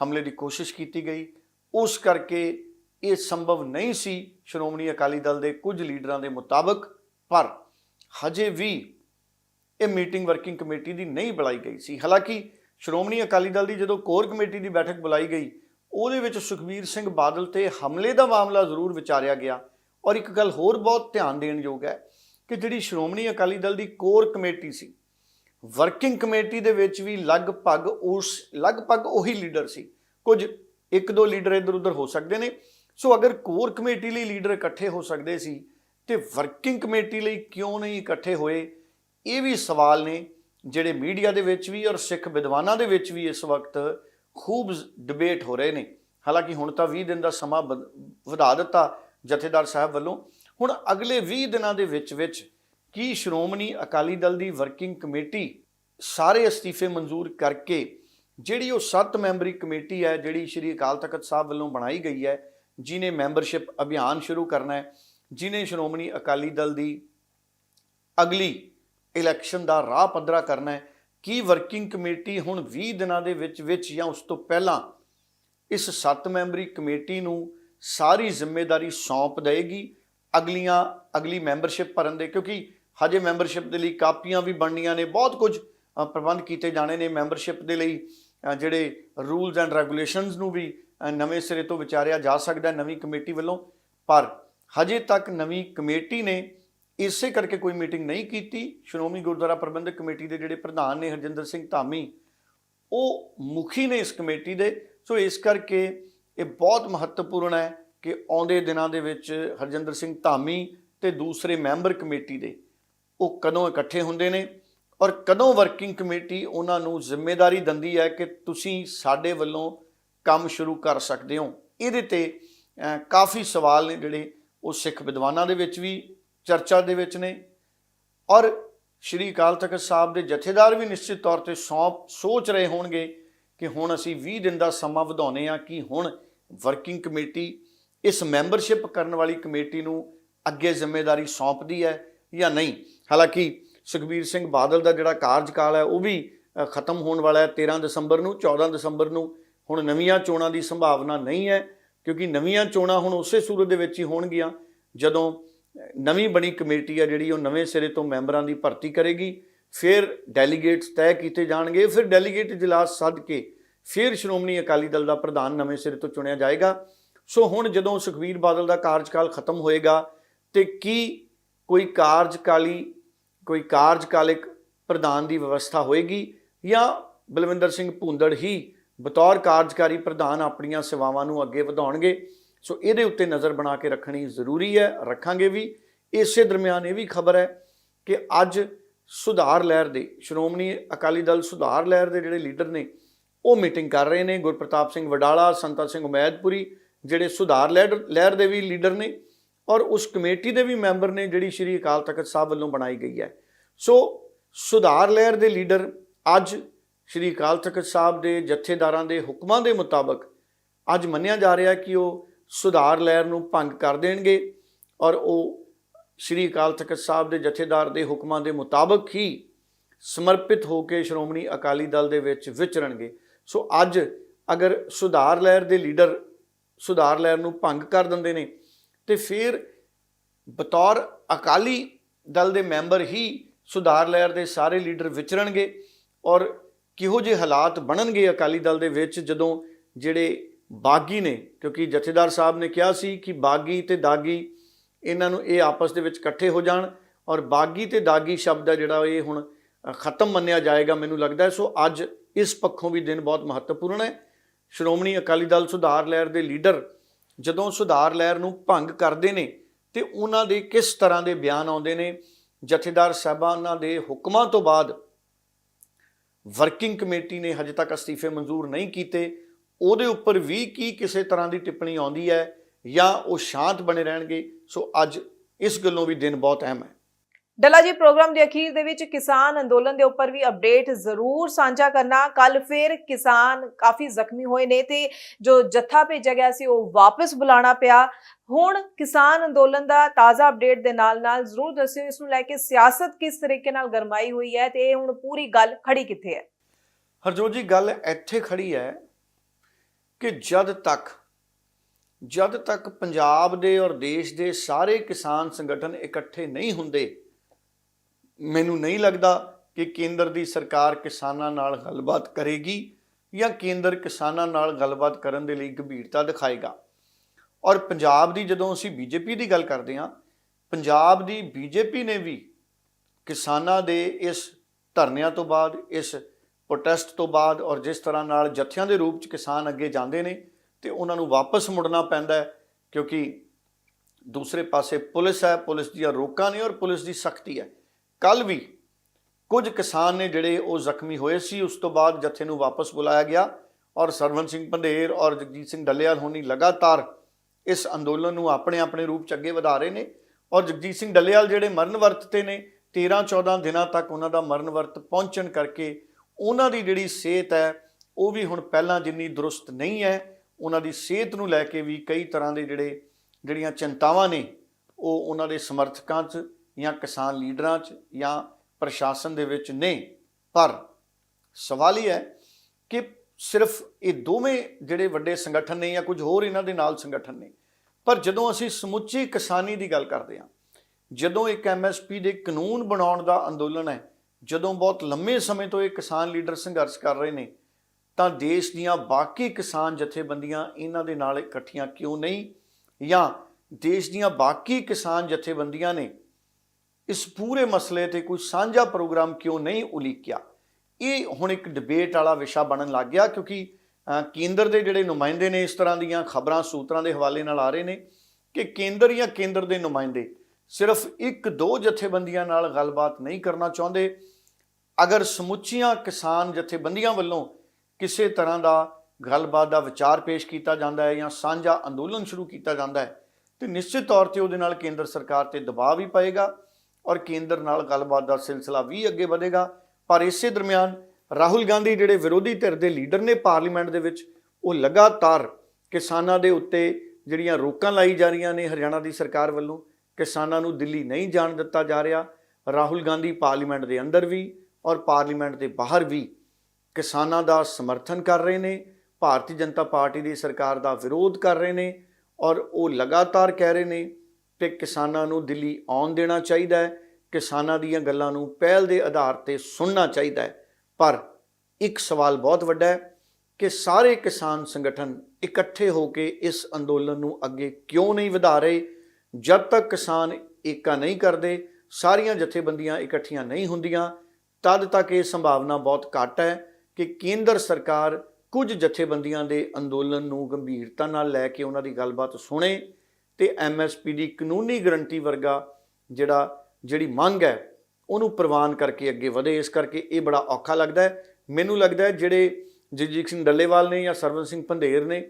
ਹਮਲੇ ਦੀ ਕੋਸ਼ਿਸ਼ ਕੀਤੀ ਗਈ। ਉਸ ਕਰਕੇ ਇਹ ਸੰਭਵ ਨਹੀਂ ਸੀ ਸ਼੍ਰੋਮਣੀ ਅਕਾਲੀ ਦਲ ਦੇ ਕੁਝ ਲੀਡਰਾਂ ਦੇ ਮੁਤਾਬਕ। ਪਰ ਹਜੇ ਵੀ ਇਹ ਮੀਟਿੰਗ ਵਰਕਿੰਗ ਕਮੇਟੀ ਦੀ ਨਹੀਂ ਬੁਲਾਈ ਗਈ ਸੀ। ਹਾਲਾਂਕਿ ਸ਼੍ਰੋਮਣੀ ਅਕਾਲੀ ਦਲ ਦੀ ਜਦੋਂ ਕੋਰ ਕਮੇਟੀ ਦੀ ਬੈਠਕ ਬੁਲਾਈ ਗਈ, ਉਹਦੇ ਵਿੱਚ ਸੁਖਬੀਰ ਸਿੰਘ ਬਾਦਲ ਤੇ ਹਮਲੇ ਦਾ ਮਾਮਲਾ ਜ਼ਰੂਰ ਵਿਚਾਰਿਆ ਗਿਆ ਔਰ ਇੱਕ ਗੱਲ ਹੋਰ ਬਹੁਤ ਧਿਆਨ ਦੇਣ ਯੋਗ ਹੈ ਕਿ ਜਿਹੜੀ ਸ਼੍ਰੋਮਣੀ ਅਕਾਲੀ ਦਲ ਦੀ ਕੋਰ ਕਮੇਟੀ ਸੀ ਵਰਕਿੰਗ ਕਮੇਟੀ ਦੇ ਵਿੱਚ ਵੀ ਲਗਭਗ ਉਸ, ਲਗਭਗ ਉਹੀ ਲੀਡਰ ਸੀ। ਕੁਝ ਇੱਕ ਦੋ ਲੀਡਰ ਇੱਧਰ ਉੱਧਰ ਹੋ ਸਕਦੇ ਨੇ। ਸੋ ਅਗਰ ਕੋਰ ਕਮੇਟੀ ਲਈ ਲੀਡਰ ਇਕੱਠੇ ਹੋ ਸਕਦੇ ਸੀ, ਤੇ ਵਰਕਿੰਗ ਕਮੇਟੀ ਲਈ ਕਿਉਂ ਨਹੀਂ ਇਕੱਠੇ ਹੋਏ? ਇਹ ਵੀ ਸਵਾਲ ਨੇ ਜਿਹੜੇ ਮੀਡੀਆ ਦੇ ਵਿੱਚ ਵੀ ਔਰ ਸਿੱਖ ਵਿਦਵਾਨਾਂ ਦੇ ਵਿੱਚ ਵੀ ਇਸ ਵਕਤ ਖੂਬ ਡਿਬੇਟ ਹੋ ਰਹੇ ਨੇ। ਹਾਲਾਂਕਿ ਹੁਣ ਤਾਂ 20 ਦਿਨ ਦਾ ਸਮਾਂ ਵਧ- ਵਧਾ ਦਿੱਤਾ ਜਥੇਦਾਰ ਸਾਹਿਬ ਵੱਲੋਂ। ਹੁਣ ਅਗਲੇ 20 ਦਿਨਾਂ ਦੇ ਵਿੱਚ ਵਿੱਚ ਕੀ ਸ਼੍ਰੋਮਣੀ ਅਕਾਲੀ ਦਲ ਦੀ ਵਰਕਿੰਗ ਕਮੇਟੀ ਸਾਰੇ ਅਸਤੀਫੇ ਮਨਜ਼ੂਰ ਕਰਕੇ ਜਿਹੜੀ ਉਹ 7 ਮੈਂਬਰੀ ਕਮੇਟੀ ਹੈ, ਜਿਹੜੀ ਸ਼੍ਰੀ ਅਕਾਲ ਤਖਤ ਸਾਹਿਬ ਵੱਲੋਂ ਬਣਾਈ ਗਈ ਹੈ, ਜਿਨੇ ਮੈਂਬਰਸ਼ਿਪ ਅਭਿਆਨ ਸ਼ੁਰੂ ਕਰਨਾ ਹੈ, ਜਿਨੇ ਸ਼੍ਰੋਮਣੀ ਅਕਾਲੀ ਦਲ ਦੀ ਅਗਲੀ ਇਲੈਕਸ਼ਨ ਦਾ ਰਾਹ ਪੱਧਰਾ ਕਰਨਾ ਹੈ। ਕੀ ਵਰਕਿੰਗ ਕਮੇਟੀ ਹੁਣ 20 ਦਿਨਾਂ ਦੇ ਵਿੱਚ ਵਿੱਚ ਜਾਂ ਉਸ ਤੋਂ ਪਹਿਲਾਂ ਇਸ 7 ਮੈਂਬਰੀ ਕਮੇਟੀ ਨੂੰ ਸਾਰੀ ਜ਼ਿੰਮੇਵਾਰੀ ਸੌਂਪ ਦੇਗੀ ਅਗਲੀਆਂ, ਅਗਲੀ ਮੈਂਬਰਸ਼ਿਪ ਭਰਨ ਦੇ? ਕਿਉਂਕਿ ਹਜੇ ਮੈਂਬਰਸ਼ਿਪ ਦੇ ਲਈ ਕਾਪੀਆਂ ਵੀ ਬਣਨੀਆਂ ਨੇ, ਬਹੁਤ ਕੁਝ ਪ੍ਰਬੰਧ ਕੀਤੇ ਜਾਣੇ ਨੇ ਮੈਂਬਰਸ਼ਿਪ ਦੇ ਲਈ। ਜਿਹੜੇ ਰੂਲਸ ਐਂਡ ਰੈਗੂਲੇਸ਼ਨਸ ਨੂੰ ਵੀ ਨਵੇਂ ਸਿਰੇ ਤੋਂ ਵਿਚਾਰਿਆ ਜਾ ਸਕਦਾ ਨਵੀਂ ਕਮੇਟੀ ਵੱਲੋਂ। ਪਰ ਹਜੇ ਤੱਕ ਨਵੀਂ ਕਮੇਟੀ ਨੇ ਇਸੇ ਕਰਕੇ ਕੋਈ ਮੀਟਿੰਗ ਨਹੀਂ ਕੀਤੀ। ਸ਼੍ਰੋਮਣੀ ਗੁਰਦੁਆਰਾ ਪ੍ਰਬੰਧਕ ਕਮੇਟੀ ਦੇ ਜਿਹੜੇ ਪ੍ਰਧਾਨ ਨੇ ਹਰਜਿੰਦਰ ਸਿੰਘ ਧਾਮੀ, ਉਹ ਮੁਖੀ ਨੇ ਇਸ ਕਮੇਟੀ ਦੇ। ਸੋ ਇਸ ਕਰਕੇ ਇਹ ਬਹੁਤ ਮਹੱਤਵਪੂਰਨ ਹੈ ਕਿ ਆਉਂਦੇ ਦਿਨਾਂ ਦੇ ਵਿੱਚ ਹਰਜਿੰਦਰ ਸਿੰਘ ਧਾਮੀ ਤੇ ਦੂਸਰੇ ਮੈਂਬਰ ਕਮੇਟੀ ਦੇ ਉਹ ਕਦੋਂ ਇਕੱਠੇ ਹੁੰਦੇ ਨੇ ਔਰ ਕਦੋਂ ਵਰਕਿੰਗ ਕਮੇਟੀ ਉਹਨਾਂ ਨੂੰ ਜ਼ਿੰਮੇਵਾਰੀ ਦਿੰਦੀ ਹੈ ਕਿ ਤੁਸੀਂ ਸਾਡੇ ਵੱਲੋਂ ਕੰਮ ਸ਼ੁਰੂ ਕਰ ਸਕਦੇ ਹੋ। ਇਹਦੇ ਤੇ ਕਾਫੀ ਸਵਾਲ ਨੇ ਜਿਹੜੇ ਉਹ ਸਿੱਖ ਵਿਦਵਾਨਾਂ ਦੇ ਵਿੱਚ ਵੀ ਚਰਚਾ ਦੇ ਵਿੱਚ ਨੇ। ਔਰ ਸ਼੍ਰੀ ਅਕਾਲ ਤਖਤ ਸਾਹਿਬ ਦੇ ਜਥੇਦਾਰ ਵੀ ਨਿਸ਼ਚਿਤ ਤੌਰ ਤੇ ਸੌਂਪ, ਸੋਚ ਰਹੇ ਹੋਣਗੇ ਕਿ ਹੁਣ ਅਸੀਂ 20 ਦਿਨ ਦਾ ਸਮਾਂ ਵਧਾਉਨੇ ਆ ਕਿ ਹੁਣ ਵਰਕਿੰਗ ਕਮੇਟੀ ਇਸ ਮੈਂਬਰਸ਼ਿਪ ਕਰਨ ਵਾਲੀ ਕਮੇਟੀ ਨੂੰ ਅੱਗੇ ਜ਼ਿੰਮੇਵਾਰੀ ਸੌਂਪਦੀ ਹੈ ਜਾਂ ਨਹੀਂ। ਹਾਲਾਂਕਿ ਸੁਖਬੀਰ ਸਿੰਘ ਬਾਦਲ ਦਾ ਜਿਹੜਾ ਕਾਰਜਕਾਲ ਹੈ ਉਹ ਵੀ ਖਤਮ ਹੋਣ ਵਾਲਾ ਹੈ 13 ਦਸੰਬਰ ਨੂੰ 14 ਦਸੰਬਰ ਨੂੰ। ਹੁਣ ਨਵੀਆਂ ਚੋਣਾਂ ਦੀ ਸੰਭਾਵਨਾ ਨਹੀਂ ਹੈ ਕਿਉਂਕਿ ਨਵੀਆਂ ਚੋਣਾਂ ਹੁਣ ਉਸੇ ਸੂਰਤ ਦੇ ਵਿੱਚ ਹੀ ਹੋਣਗੀਆਂ। ਜਦੋਂ ਨਵੀਂ ਬਣੀ ਕਮੇਟੀ ਆ ਜਿਹੜੀ ਉਹ ਨਵੇਂ ਸਿਰੇ ਤੋਂ ਮੈਂਬਰਾਂ ਦੀ ਭਰਤੀ ਕਰੇਗੀ, ਫਿਰ ਡੈਲੀਗੇਟਸ ਤੈਅ ਕੀਤੇ ਜਾਣਗੇ, ਫਿਰ ਡੈਲੀਗੇਟ ਇਜਲਾਸ ਸੱਦ ਕੇ ਫਿਰ ਸ਼੍ਰੋਮਣੀ ਅਕਾਲੀ ਦਲ ਦਾ ਪ੍ਰਧਾਨ ਨਵੇਂ ਸਿਰੇ ਤੋਂ ਚੁਣਿਆ ਜਾਏਗਾ। ਸੋ ਹੁਣ ਜਦੋਂ ਸੁਖਬੀਰ ਬਾਦਲ ਦਾ ਕਾਰਜਕਾਲ ਖਤਮ ਹੋਏਗਾ ਤੇ ਕੀ ਕੋਈ ਕਾਰਜਕਾਲੀ, ਕੋਈ ਕਾਰਜਕਾਲਿਕ ਪ੍ਰਧਾਨ ਦੀ ਵਿਵਸਥਾ ਹੋਏਗੀ ਜਾਂ ਬਲਵਿੰਦਰ ਸਿੰਘ ਭੁੰਦੜ ਹੀ ਬਤੌਰ ਕਾਰਜਕਾਰੀ ਪ੍ਰਧਾਨ ਆਪਣੀਆਂ ਸੇਵਾਵਾਂ ਨੂੰ ਅੱਗੇ ਵਧਾਉਣਗੇ? ਸੋ ਇਹਦੇ ਉੱਤੇ ਨਜ਼ਰ ਬਣਾ ਕੇ ਰੱਖਣੀ ਜ਼ਰੂਰੀ ਹੈ, ਰੱਖਾਂਗੇ ਵੀ। ਇਸੇ ਦਰਮਿਆਨ ਇਹ ਵੀ ਖਬਰ ਹੈ ਕਿ ਅੱਜ ਸੁਧਾਰ ਲਹਿਰ ਦੇ, ਸ਼੍ਰੋਮਣੀ ਅਕਾਲੀ ਦਲ ਸੁਧਾਰ ਲਹਿਰ ਦੇ ਜਿਹੜੇ ਲੀਡਰ ਨੇ, ਉਹ ਮੀਟਿੰਗ ਕਰ ਰਹੇ ਨੇ। ਗੁਰਪ੍ਰਤਾਪ ਸਿੰਘ ਵਡਾਲਾ, ਸੰਤਾ ਸਿੰਘ ਉਮੈਦਪੁਰੀ ਜਿਹੜੇ ਸੁਧਾਰ ਲਹਿਰ ਲਹਿਰ ਦੇ ਵੀ ਲੀਡਰ ਨੇ ਔਰ ਉਸ ਕਮੇਟੀ ਦੇ ਵੀ ਮੈਂਬਰ ਨੇ ਜਿਹੜੀ ਸ਼੍ਰੀ ਅਕਾਲ ਤਖਤ ਸਾਹਿਬ ਵੱਲੋਂ ਬਣਾਈ ਗਈ ਹੈ। ਸੋ ਸੁਧਾਰ ਲਹਿਰ ਦੇ ਲੀਡਰ ਅੱਜ ਸ਼੍ਰੀ ਅਕਾਲ ਤਖਤ ਸਾਹਿਬ ਦੇ ਜਥੇਦਾਰਾਂ ਦੇ ਹੁਕਮਾਂ ਦੇ ਮੁਤਾਬਕ ਅੱਜ ਮੰਨਿਆ ਜਾ ਰਿਹਾ ਕਿ ਉਹ ਸੁਧਾਰ ਲਹਿਰ ਨੂੰ ਭੰਗ ਕਰ ਦੇਣਗੇ ਔਰ ਉਹ ਸ਼੍ਰੀ ਅਕਾਲ ਤਖਤ ਸਾਹਿਬ ਦੇ ਜਥੇਦਾਰ ਦੇ ਹੁਕਮਾਂ ਦੇ ਮੁਤਾਬਕ ਹੀ ਸਮਰਪਿਤ ਹੋ ਕੇ ਸ਼੍ਰੋਮਣੀ ਅਕਾਲੀ ਦਲ ਦੇ ਵਿੱਚ ਵਿਚਰਨਗੇ। ਸੋ ਅੱਜ ਅਗਰ ਸੁਧਾਰ ਲਹਿਰ ਦੇ ਲੀਡਰ ਸੁਧਾਰ ਲਹਿਰ ਨੂੰ ਭੰਗ ਕਰ ਦਿੰਦੇ ਨੇ, ਤੇ ਫਿਰ ਬਤੌਰ ਅਕਾਲੀ ਦਲ ਦੇ ਮੈਂਬਰ ਹੀ ਸੁਧਾਰ ਲਹਿਰ ਦੇ ਸਾਰੇ ਲੀਡਰ ਵਿਚਰਨਗੇ ਔਰ ਕਿਹੋ ਜਿਹੇ ਹਾਲਾਤ ਬਣਨਗੇ ਅਕਾਲੀ ਦਲ ਦੇ ਵਿੱਚ ਜਦੋਂ ਜਿਹੜੇ ਬਾਗੀ ਨੇ, ਕਿਉਂਕਿ ਜਥੇਦਾਰ ਸਾਹਿਬ ਨੇ ਕਿਹਾ ਸੀ ਕਿ ਬਾਗੀ ਤੇ ਦਾਗੀ ਇਹਨਾਂ ਨੂੰ ਇਹ ਆਪਸ ਦੇ ਵਿੱਚ ਇਕੱਠੇ ਹੋ ਜਾਣ ਔਰ ਬਾਗੀ ਤੇ ਦਾਗੀ ਸ਼ਬਦ ਹੈ ਜਿਹੜਾ ਇਹ ਹੁਣ ਖਤਮ ਮੰਨਿਆ ਜਾਏਗਾ ਮੈਨੂੰ ਲੱਗਦਾ ਸੋ ਅੱਜ ਇਸ ਪੱਖੋਂ ਵੀ ਦਿਨ ਬਹੁਤ ਮਹੱਤਵਪੂਰਨ ਹੈ। ਸ਼੍ਰੋਮਣੀ ਅਕਾਲੀ ਦਲ ਸੁਧਾਰ ਲਹਿਰ ਦੇ ਲੀਡਰ ਜਦੋਂ ਸੁਧਾਰ ਲਹਿਰ ਨੂੰ ਭੰਗ ਕਰਦੇ ਨੇ ਤੇ ਉਹਨਾਂ ਦੇ ਕਿਸ ਤਰ੍ਹਾਂ ਦੇ ਬਿਆਨ ਆਉਂਦੇ ਨੇ, ਜਥੇਦਾਰ ਸਾਹਿਬਾਨਾਂ ਦੇ ਹੁਕਮਾਂ ਤੋਂ ਬਾਅਦ ਵਰਕਿੰਗ ਕਮੇਟੀ ਨੇ ਹਜੇ ਤੱਕ ਅਸਤੀਫੇ ਮਨਜ਼ੂਰ ਨਹੀਂ ਕੀਤੇ। ਉਹਦੇ ਉੱਪਰ ਵੀ ਕੀ ਕਿਸੇ ਤਰ੍ਹਾਂ ਦੀ ਟਿੱਪਣੀ ਆਉਂਦੀ ਹੈ ਜਾਂ ਉਹ ਸ਼ਾਂਤ ਬਣੇ ਰਹਿਣਗੇ? ਸੋ ਅੱਜ ਇਸ ਗੱਲੋਂ ਵੀ ਦਿਨ ਬਹੁਤ ਅਹਿਮ ਹੈ। ਡੱਲਾ ਜੀ ਪ੍ਰੋਗਰਾਮ ਦੇ ਅਖੀਰ ਦੇ ਵਿੱਚ ਕਿਸਾਨ ਅੰਦੋਲਨ ਦੇ ਉੱਪਰ ਵੀ ਅਪਡੇਟ ਜ਼ਰੂਰ ਸਾਂਝਾ ਕਰਨਾ। ਕੱਲ ਫਿਰ ਕਿਸਾਨ ਕਾਫੀ ਜ਼ਖਮੀ ਹੋਏ ਨੇ ਤੇ ਜੋ ਜੱਥਾ ਭੇਜਿਆ ਗਿਆ ਸੀ ਉਹ ਵਾਪਸ ਬੁਲਾਣਾ ਪਿਆ। ਹੁਣ ਕਿਸਾਨ ਅੰਦੋਲਨ ਦਾ ਤਾਜ਼ਾ ਅਪਡੇਟ ਦੇ ਨਾਲ ਨਾਲ ਜ਼ਰੂਰ ਦੱਸਿਓ ਇਸ ਨੂੰ ਲੈ ਕੇ ਸਿਆਸਤ ਕਿਸ ਤਰੀਕੇ ਨਾਲ ਗਰਮਾਈ ਹੋਈ ਹੈ ਤੇ ਇਹ ਹੁਣ ਪੂਰੀ ਗੱਲ ਖੜੀ ਕਿੱਥੇ ਹੈ? ਹਰਜੋਤ ਜੀ ਗੱਲ ਇੱਥੇ ਖੜੀ ਹੈ ਕਿ ਜਦ ਤੱਕ ਜਦ ਤੱਕ ਪੰਜਾਬ ਦੇ ਔਰ ਦੇਸ਼ ਦੇ ਸਾਰੇ ਕਿਸਾਨ ਸੰਗਠਨ ਇਕੱਠੇ ਨਹੀਂ ਹੁੰਦੇ, ਮੈਨੂੰ ਨਹੀਂ ਲੱਗਦਾ ਕਿ ਕੇਂਦਰ ਦੀ ਸਰਕਾਰ ਕਿਸਾਨਾਂ ਨਾਲ ਗੱਲਬਾਤ ਕਰੇਗੀ ਜਾਂ ਕੇਂਦਰ ਕਿਸਾਨਾਂ ਨਾਲ ਗੱਲਬਾਤ ਕਰਨ ਦੇ ਲਈ ਗੰਭੀਰਤਾ ਦਿਖਾਏਗਾ। ਔਰ ਪੰਜਾਬ ਦੀ ਜਦੋਂ ਅਸੀਂ ਬੀਜੇਪੀ ਦੀ ਗੱਲ ਕਰਦੇ ਹਾਂ, ਪੰਜਾਬ ਦੀ ਬੀਜੇਪੀ ਨੇ ਵੀ ਕਿਸਾਨਾਂ ਦੇ ਇਸ ਧਰਨਿਆਂ ਤੋਂ ਬਾਅਦ, ਇਸ ਪ੍ਰੋਟੈਸਟ ਤੋਂ ਬਾਅਦ ਔਰ ਜਿਸ ਤਰ੍ਹਾਂ ਨਾਲ ਜਥਿਆਂ ਦੇ ਰੂਪ ਚ ਕਿਸਾਨ ਅੱਗੇ ਜਾਂਦੇ ਨੇ, ਤੇ ਉਹਨਾਂ ਨੂੰ ਵਾਪਸ ਮੁੜਨਾ ਪੈਂਦਾ ਹੈ, ਕਿਉਂਕਿ ਦੂਸਰੇ ਪਾਸੇ ਪੁਲਿਸ ਹੈ, ਪੁਲਿਸ ਦੀਆਂ ਰੋਕਾਂ ਨੇ ਔਰ ਪੁਲਿਸ ਦੀ ਸਖਤੀ ਹੈ। ਕੱਲ ਵੀ ਕੁਝ ਕਿਸਾਨ ਨੇ ਜਿਹੜੇ ਉਹ ਜ਼ਖਮੀ ਹੋਏ ਸੀ, ਉਸ ਤੋਂ ਬਾਅਦ ਜਥੇ ਨੂੰ ਵਾਪਸ ਬੁਲਾਇਆ ਗਿਆ ਔਰ ਸਰਵਨ ਸਿੰਘ ਪੰਧੇਰ ਔਰ ਜਗਜੀਤ ਸਿੰਘ ਡੱਲੇਵਾਲ ਹੋਣੀ ਲਗਾਤਾਰ ਇਸ ਅੰਦੋਲਨ ਨੂੰ ਆਪਣੇ ਆਪਣੇ ਰੂਪ ਚ ਅੱਗੇ ਵਧਾ ਰਹੇ ਨੇ ਔਰ ਜਗਜੀਤ ਸਿੰਘ ਡੱਲੇਵਾਲ ਜਿਹੜੇ ਮਰਨ ਵਰਤ ਤੇ ਨੇ 13 14 ਦਿਨਾਂ ਤੱਕ ਉਹਨਾਂ ਦਾ ਮਰਨ ਵਰਤ ਪਹੁੰਚਣ ਕਰਕੇ ਉਹਨਾਂ ਦੀ ਜਿਹੜੀ ਸਿਹਤ ਹੈ, ਉਹ ਵੀ ਹੁਣ ਪਹਿਲਾਂ ਜਿੰਨੀ ਦਰੁਸਤ ਨਹੀਂ ਹੈ, ਉਹਨਾਂ ਦੀ ਸਿਹਤ ਨੂੰ ਲੈ ਕੇ ਵੀ ਕਈ ਤਰ੍ਹਾਂ ਦੇ ਜਿਹੜੇ, ਜਿਹੜੀਆਂ ਚਿੰਤਾਵਾਂ ਨੇ, ਉਹ ਉਹਨਾਂ ਦੇ ਸਮਰਥਕਾਂ 'ਚ ਜਾਂ ਕਿਸਾਨ ਲੀਡਰਾਂ 'ਚ ਜਾਂ ਪ੍ਰਸ਼ਾਸਨ ਦੇ ਵਿੱਚ ਨੇ। ਪਰ ਸਵਾਲ ਇਹ ਹੈ ਕਿ ਸਿਰਫ ਇਹ ਦੋਵੇਂ ਜਿਹੜੇ ਵੱਡੇ ਸੰਗਠਨ ਨੇ ਜਾਂ ਕੁਝ ਹੋਰ ਇਹਨਾਂ ਦੇ ਨਾਲ ਸੰਗਠਨ ਨੇ, ਪਰ ਜਦੋਂ ਅਸੀਂ ਸਮੁੱਚੀ ਕਿਸਾਨੀ ਦੀ ਗੱਲ ਕਰਦੇ ਹਾਂ, ਜਦੋਂ ਇੱਕ ਐਮਐਸਪੀ ਦੇ ਕਾਨੂੰਨ ਬਣਾਉਣ ਦਾ ਅੰਦੋਲਨ ਹੈ ਜਦੋਂ ਬਹੁਤ ਲੰਮੇ ਸਮੇਂ ਤੋਂ ਇਹ ਕਿਸਾਨ ਲੀਡਰ ਸੰਘਰਸ਼ ਕਰ ਰਹੇ ਨੇ, ਤਾਂ ਦੇਸ਼ ਦੀਆਂ ਬਾਕੀ ਕਿਸਾਨ ਜਥੇਬੰਦੀਆਂ ਇਹਨਾਂ ਦੇ ਨਾਲ ਇਕੱਠੀਆਂ ਕਿਉਂ ਨਹੀਂ? ਜਾਂ ਦੇਸ਼ ਦੀਆਂ ਬਾਕੀ ਕਿਸਾਨ ਜਥੇਬੰਦੀਆਂ ਨੇ ਇਸ ਪੂਰੇ ਮਸਲੇ ਤੇ ਕੋਈ ਸਾਂਝਾ ਪ੍ਰੋਗਰਾਮ ਕਿਉਂ ਨਹੀਂ ਉਲੀਕਿਆ? ਇਹ ਹੁਣ ਇੱਕ ਡਿਬੇਟ ਵਾਲਾ ਵਿਸ਼ਾ ਬਣਨ ਲੱਗ ਗਿਆ ਕਿਉਂਕਿ ਕੇਂਦਰ ਦੇ ਜਿਹੜੇ ਨੁਮਾਇੰਦੇ ਨੇ ਇਸ ਤਰ੍ਹਾਂ ਦੀਆਂ ਖਬਰਾਂ ਸੂਤਰਾਂ ਦੇ ਹਵਾਲੇ ਨਾਲ ਆ ਰਹੇ ਨੇ ਕਿ ਕੇਂਦਰ ਜਾਂ ਕੇਂਦਰ ਦੇ ਨੁਮਾਇੰਦੇ ਸਿਰਫ ਇੱਕ ਦੋ ਜਥੇਬੰਦੀਆਂ ਨਾਲ ਗੱਲਬਾਤ ਨਹੀਂ ਕਰਨਾ ਚਾਹੁੰਦੇ। ਅਗਰ ਸਮੁੱਚੀਆਂ ਕਿਸਾਨ ਜਥੇਬੰਦੀਆਂ ਵੱਲੋਂ ਕਿਸੇ ਤਰ੍ਹਾਂ ਦਾ ਗੱਲਬਾਤ ਦਾ ਵਿਚਾਰ ਪੇਸ਼ ਕੀਤਾ ਜਾਂਦਾ ਹੈ ਜਾਂ ਸਾਂਝਾ ਅੰਦੋਲਨ ਸ਼ੁਰੂ ਕੀਤਾ ਜਾਂਦਾ ਹੈ, ਤੇ ਨਿਸ਼ਚਿਤ ਤੌਰ ਤੇ ਉਹਦੇ ਨਾਲ ਕੇਂਦਰ ਸਰਕਾਰ ਤੇ ਦਬਾਅ ਵੀ ਪਏਗਾ ਔਰ ਕੇਂਦਰ ਨਾਲ ਗੱਲਬਾਤ ਦਾ ਸਿਲਸਿਲਾ ਵੀ ਅੱਗੇ ਵਧੇਗਾ। ਪਰ ਇਸੇ ਦਰਮਿਆਨ ਰਾਹੁਲ ਗਾਂਧੀ ਜਿਹੜੇ ਵਿਰੋਧੀ ਧਿਰ ਦੇ ਲੀਡਰ ਨੇ ਪਾਰਲੀਮੈਂਟ ਦੇ ਵਿੱਚ, ਉਹ ਲਗਾਤਾਰ ਕਿਸਾਨਾਂ ਦੇ ਉੱਤੇ ਜਿਹੜੀਆਂ ਰੋਕਾਂ ਲਾਈ ਜਾ ਰਹੀਆਂ ਨੇ ਹਰਿਆਣਾ ਦੀ ਸਰਕਾਰ ਵੱਲੋਂ, ਕਿਸਾਨਾਂ ਨੂੰ ਦਿੱਲੀ ਨਹੀਂ ਜਾਣ ਦਿੱਤਾ ਜਾ ਰਿਹਾ। ਰਾਹੁਲ ਗਾਂਧੀ ਪਾਰਲੀਮੈਂਟ ਦੇ ਅੰਦਰ ਵੀ ਔਰ ਪਾਰਲੀਮੈਂਟ ਦੇ ਬਾਹਰ ਵੀ ਕਿਸਾਨਾਂ ਦਾ ਸਮਰਥਨ ਕਰ ਰਹੇ ਨੇ, ਭਾਰਤੀ ਜਨਤਾ ਪਾਰਟੀ ਦੀ ਸਰਕਾਰ ਦਾ ਵਿਰੋਧ ਕਰ ਰਹੇ ਨੇ ਔਰ ਉਹ ਲਗਾਤਾਰ ਕਹਿ ਰਹੇ ਨੇ ਕਿ ਕਿਸਾਨਾਂ ਨੂੰ ਦਿੱਲੀ ਆਉਣ ਦੇਣਾ ਚਾਹੀਦਾ ਹੈ, ਕਿਸਾਨਾਂ ਦੀਆਂ ਗੱਲਾਂ ਨੂੰ ਪਹਿਲ ਦੇ ਆਧਾਰ ਤੇ ਸੁਣਨਾ ਚਾਹੀਦਾ ਹੈ। ਪਰ ਇੱਕ ਸਵਾਲ ਬਹੁਤ ਵੱਡਾ ਹੈ ਕਿ ਸਾਰੇ ਕਿਸਾਨ ਸੰਗਠਨ ਇਕੱਠੇ ਹੋ ਕੇ ਇਸ ਅੰਦੋਲਨ ਨੂੰ ਅੱਗੇ ਕਿਉਂ ਨਹੀਂ ਵਧਾ ਰਹੇ? ਜਦ ਤੱਕ ਕਿਸਾਨ ਏਕਾ ਨਹੀਂ ਕਰਦੇ, ਸਾਰੀਆਂ ਜਥੇਬੰਦੀਆਂ ਇਕੱਠੀਆਂ ਨਹੀਂ ਹੁੰਦੀਆਂ ਤਦ ਤੱਕ ਇਹ ਸੰਭਾਵਨਾ ਬਹੁਤ ਘੱਟ ਹੈ ਕਿ ਕੇਂਦਰ ਸਰਕਾਰ ਕੁਝ ਜਥੇਬੰਦੀਆਂ ਦੇ ਅੰਦੋਲਨ ਨੂੰ ਗੰਭੀਰਤਾ ਨਾਲ ਲੈ ਕੇ ਉਹਨਾਂ ਦੀ ਗੱਲਬਾਤ ਸੁਣੇ ਤੇ ਐਮਐਸਪੀ ਦੀ ਕਾਨੂੰਨੀ ਗਰੰਟੀ ਵਰਗਾ ਜਿਹੜਾ ਜਿਹੜੀ ਮੰਗ ਹੈ ਉਹਨੂੰ ਪ੍ਰਵਾਨ ਕਰਕੇ ਅੱਗੇ ਵਧੇ ਇਸ ਕਰਕੇ ਇਹ ਬੜਾ ਔਖਾ ਲੱਗਦਾ ਹੈ ਮੈਨੂੰ ਲੱਗਦਾ ਹੈ ਜਿਹੜੇ ਜਗਜੀਤ ਸਿੰਘ ਡੱਲੇਵਾਲ ਨੇ ਜਾਂ ਸਰਵਨ ਸਿੰਘ ਪੰਧੇਰ ਨੇ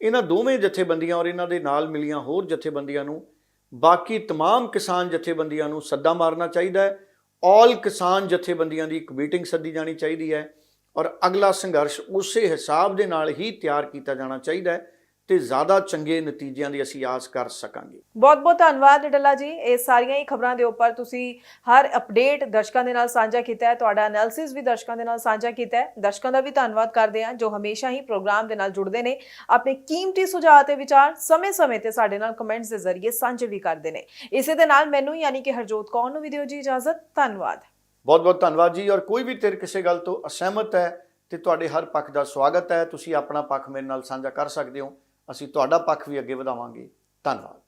ਇਹਨਾਂ ਦੋਵੇਂ ਜਥੇਬੰਦੀਆਂ ਔਰ ਇਹਨਾਂ ਦੇ ਨਾਲ ਮਿਲੀਆਂ ਹੋਰ ਜਥੇਬੰਦੀਆਂ ਨੂੰ ਬਾਕੀ तमाम ਕਿਸਾਨ ਜਥੇਬੰਦੀਆਂ ਨੂੰ ਸੱਦਾ ਮਾਰਨਾ ਚਾਹੀਦਾ ਹੈ ਆਲ ਕਿਸਾਨ ਜਥੇਬੰਦੀਆਂ ਦੀ ਇੱਕ ਮੀਟਿੰਗ ਸੱਦੀ ਜਾਣੀ ਚਾਹੀਦੀ ਹੈ ਔਰ ਅਗਲਾ ਸੰਘਰਸ਼ ਉਸੇ ਹਿਸਾਬ ਦੇ ਨਾਲ ਹੀ ਤਿਆਰ ਕੀਤਾ ਜਾਣਾ ਚਾਹੀਦਾ ਹੈ। ਤੇ ਜ਼ਿਆਦਾ ਚੰਗੇ ਨਤੀਜਿਆਂ ਦੀ ਅਸੀਂ ਆਸ ਕਰ ਸਕਾਂਗੇ। ਬਹੁਤ ਬਹੁਤ ਧੰਨਵਾਦ ਡੱਲਾ ਜੀ। ਇਹ ਸਾਰੀਆਂ ਹੀ ਖਬਰਾਂ ਦੇ ਉੱਪਰ ਤੁਸੀਂ ਹਰ ਅਪਡੇਟ ਦਰਸ਼ਕਾਂ ਦੇ ਨਾਲ ਸਾਂਝਾ ਕੀਤਾ ਹੈ ਤੁਹਾਡਾ ਐਨਾਲਿਸਿਸ ਵੀ ਦਰਸ਼ਕਾਂ ਦੇ ਨਾਲ ਸਾਂਝਾ ਕੀਤਾ ਹੈ। ਦਰਸ਼ਕਾਂ ਦਾ ਵੀ ਧੰਨਵਾਦ ਕਰਦੇ ਹਾਂ ਜੋ ਹਮੇਸ਼ਾ ਹੀ ਪ੍ਰੋਗਰਾਮ ਦੇ ਨਾਲ ਜੁੜਦੇ ਨੇ। ਆਪਣੇ ਕੀਮਤੀ ਸੁਝਾਅ ਤੇ ਵਿਚਾਰ ਸਮੇਂ-ਸਮੇਂ ਤੇ ਸਾਡੇ ਨਾਲ ਕਮੈਂਟਸ ਦੇ ਜ਼ਰੀਏ ਸਾਂਝੇ ਵੀ ਕਰਦੇ ਨੇ। ਇਸੇ ਦੇ ਨਾਲ ਮੈਨੂੰ ਯਾਨੀ ਕਿ ਹਰਜੋਤ ਕੌਰ ਨੂੰ ਵੀ ਦਿਓ ਜੀ ਇਜਾਜ਼ਤ। ਧੰਨਵਾਦ। ਬਹੁਤ ਬਹੁਤ ਧੰਨਵਾਦ ਜੀ ਔਰ ਕੋਈ ਵੀ ਧਿਰ ਕਿਸੇ ਗੱਲ ਤੋਂ ਅਸਹਿਮਤ ਹੈ ਤੇ ਤੁਹਾਡੇ ਹਰ ਪੱਖ ਦਾ ਸਵਾਗਤ ਹੈ ਤੁਸੀਂ ਆਪਣਾ ਪੱਖ ਮੇਰੇ ਨਾਲ ਸਾਂਝਾ ਕਰ ਸਕਦੇ ਹੋ। ਅਸੀਂ ਤੁਹਾਡਾ ਪੱਖ ਵੀ ਅੱਗੇ ਵਧਾਵਾਂਗੇ। ਧੰਨਵਾਦ।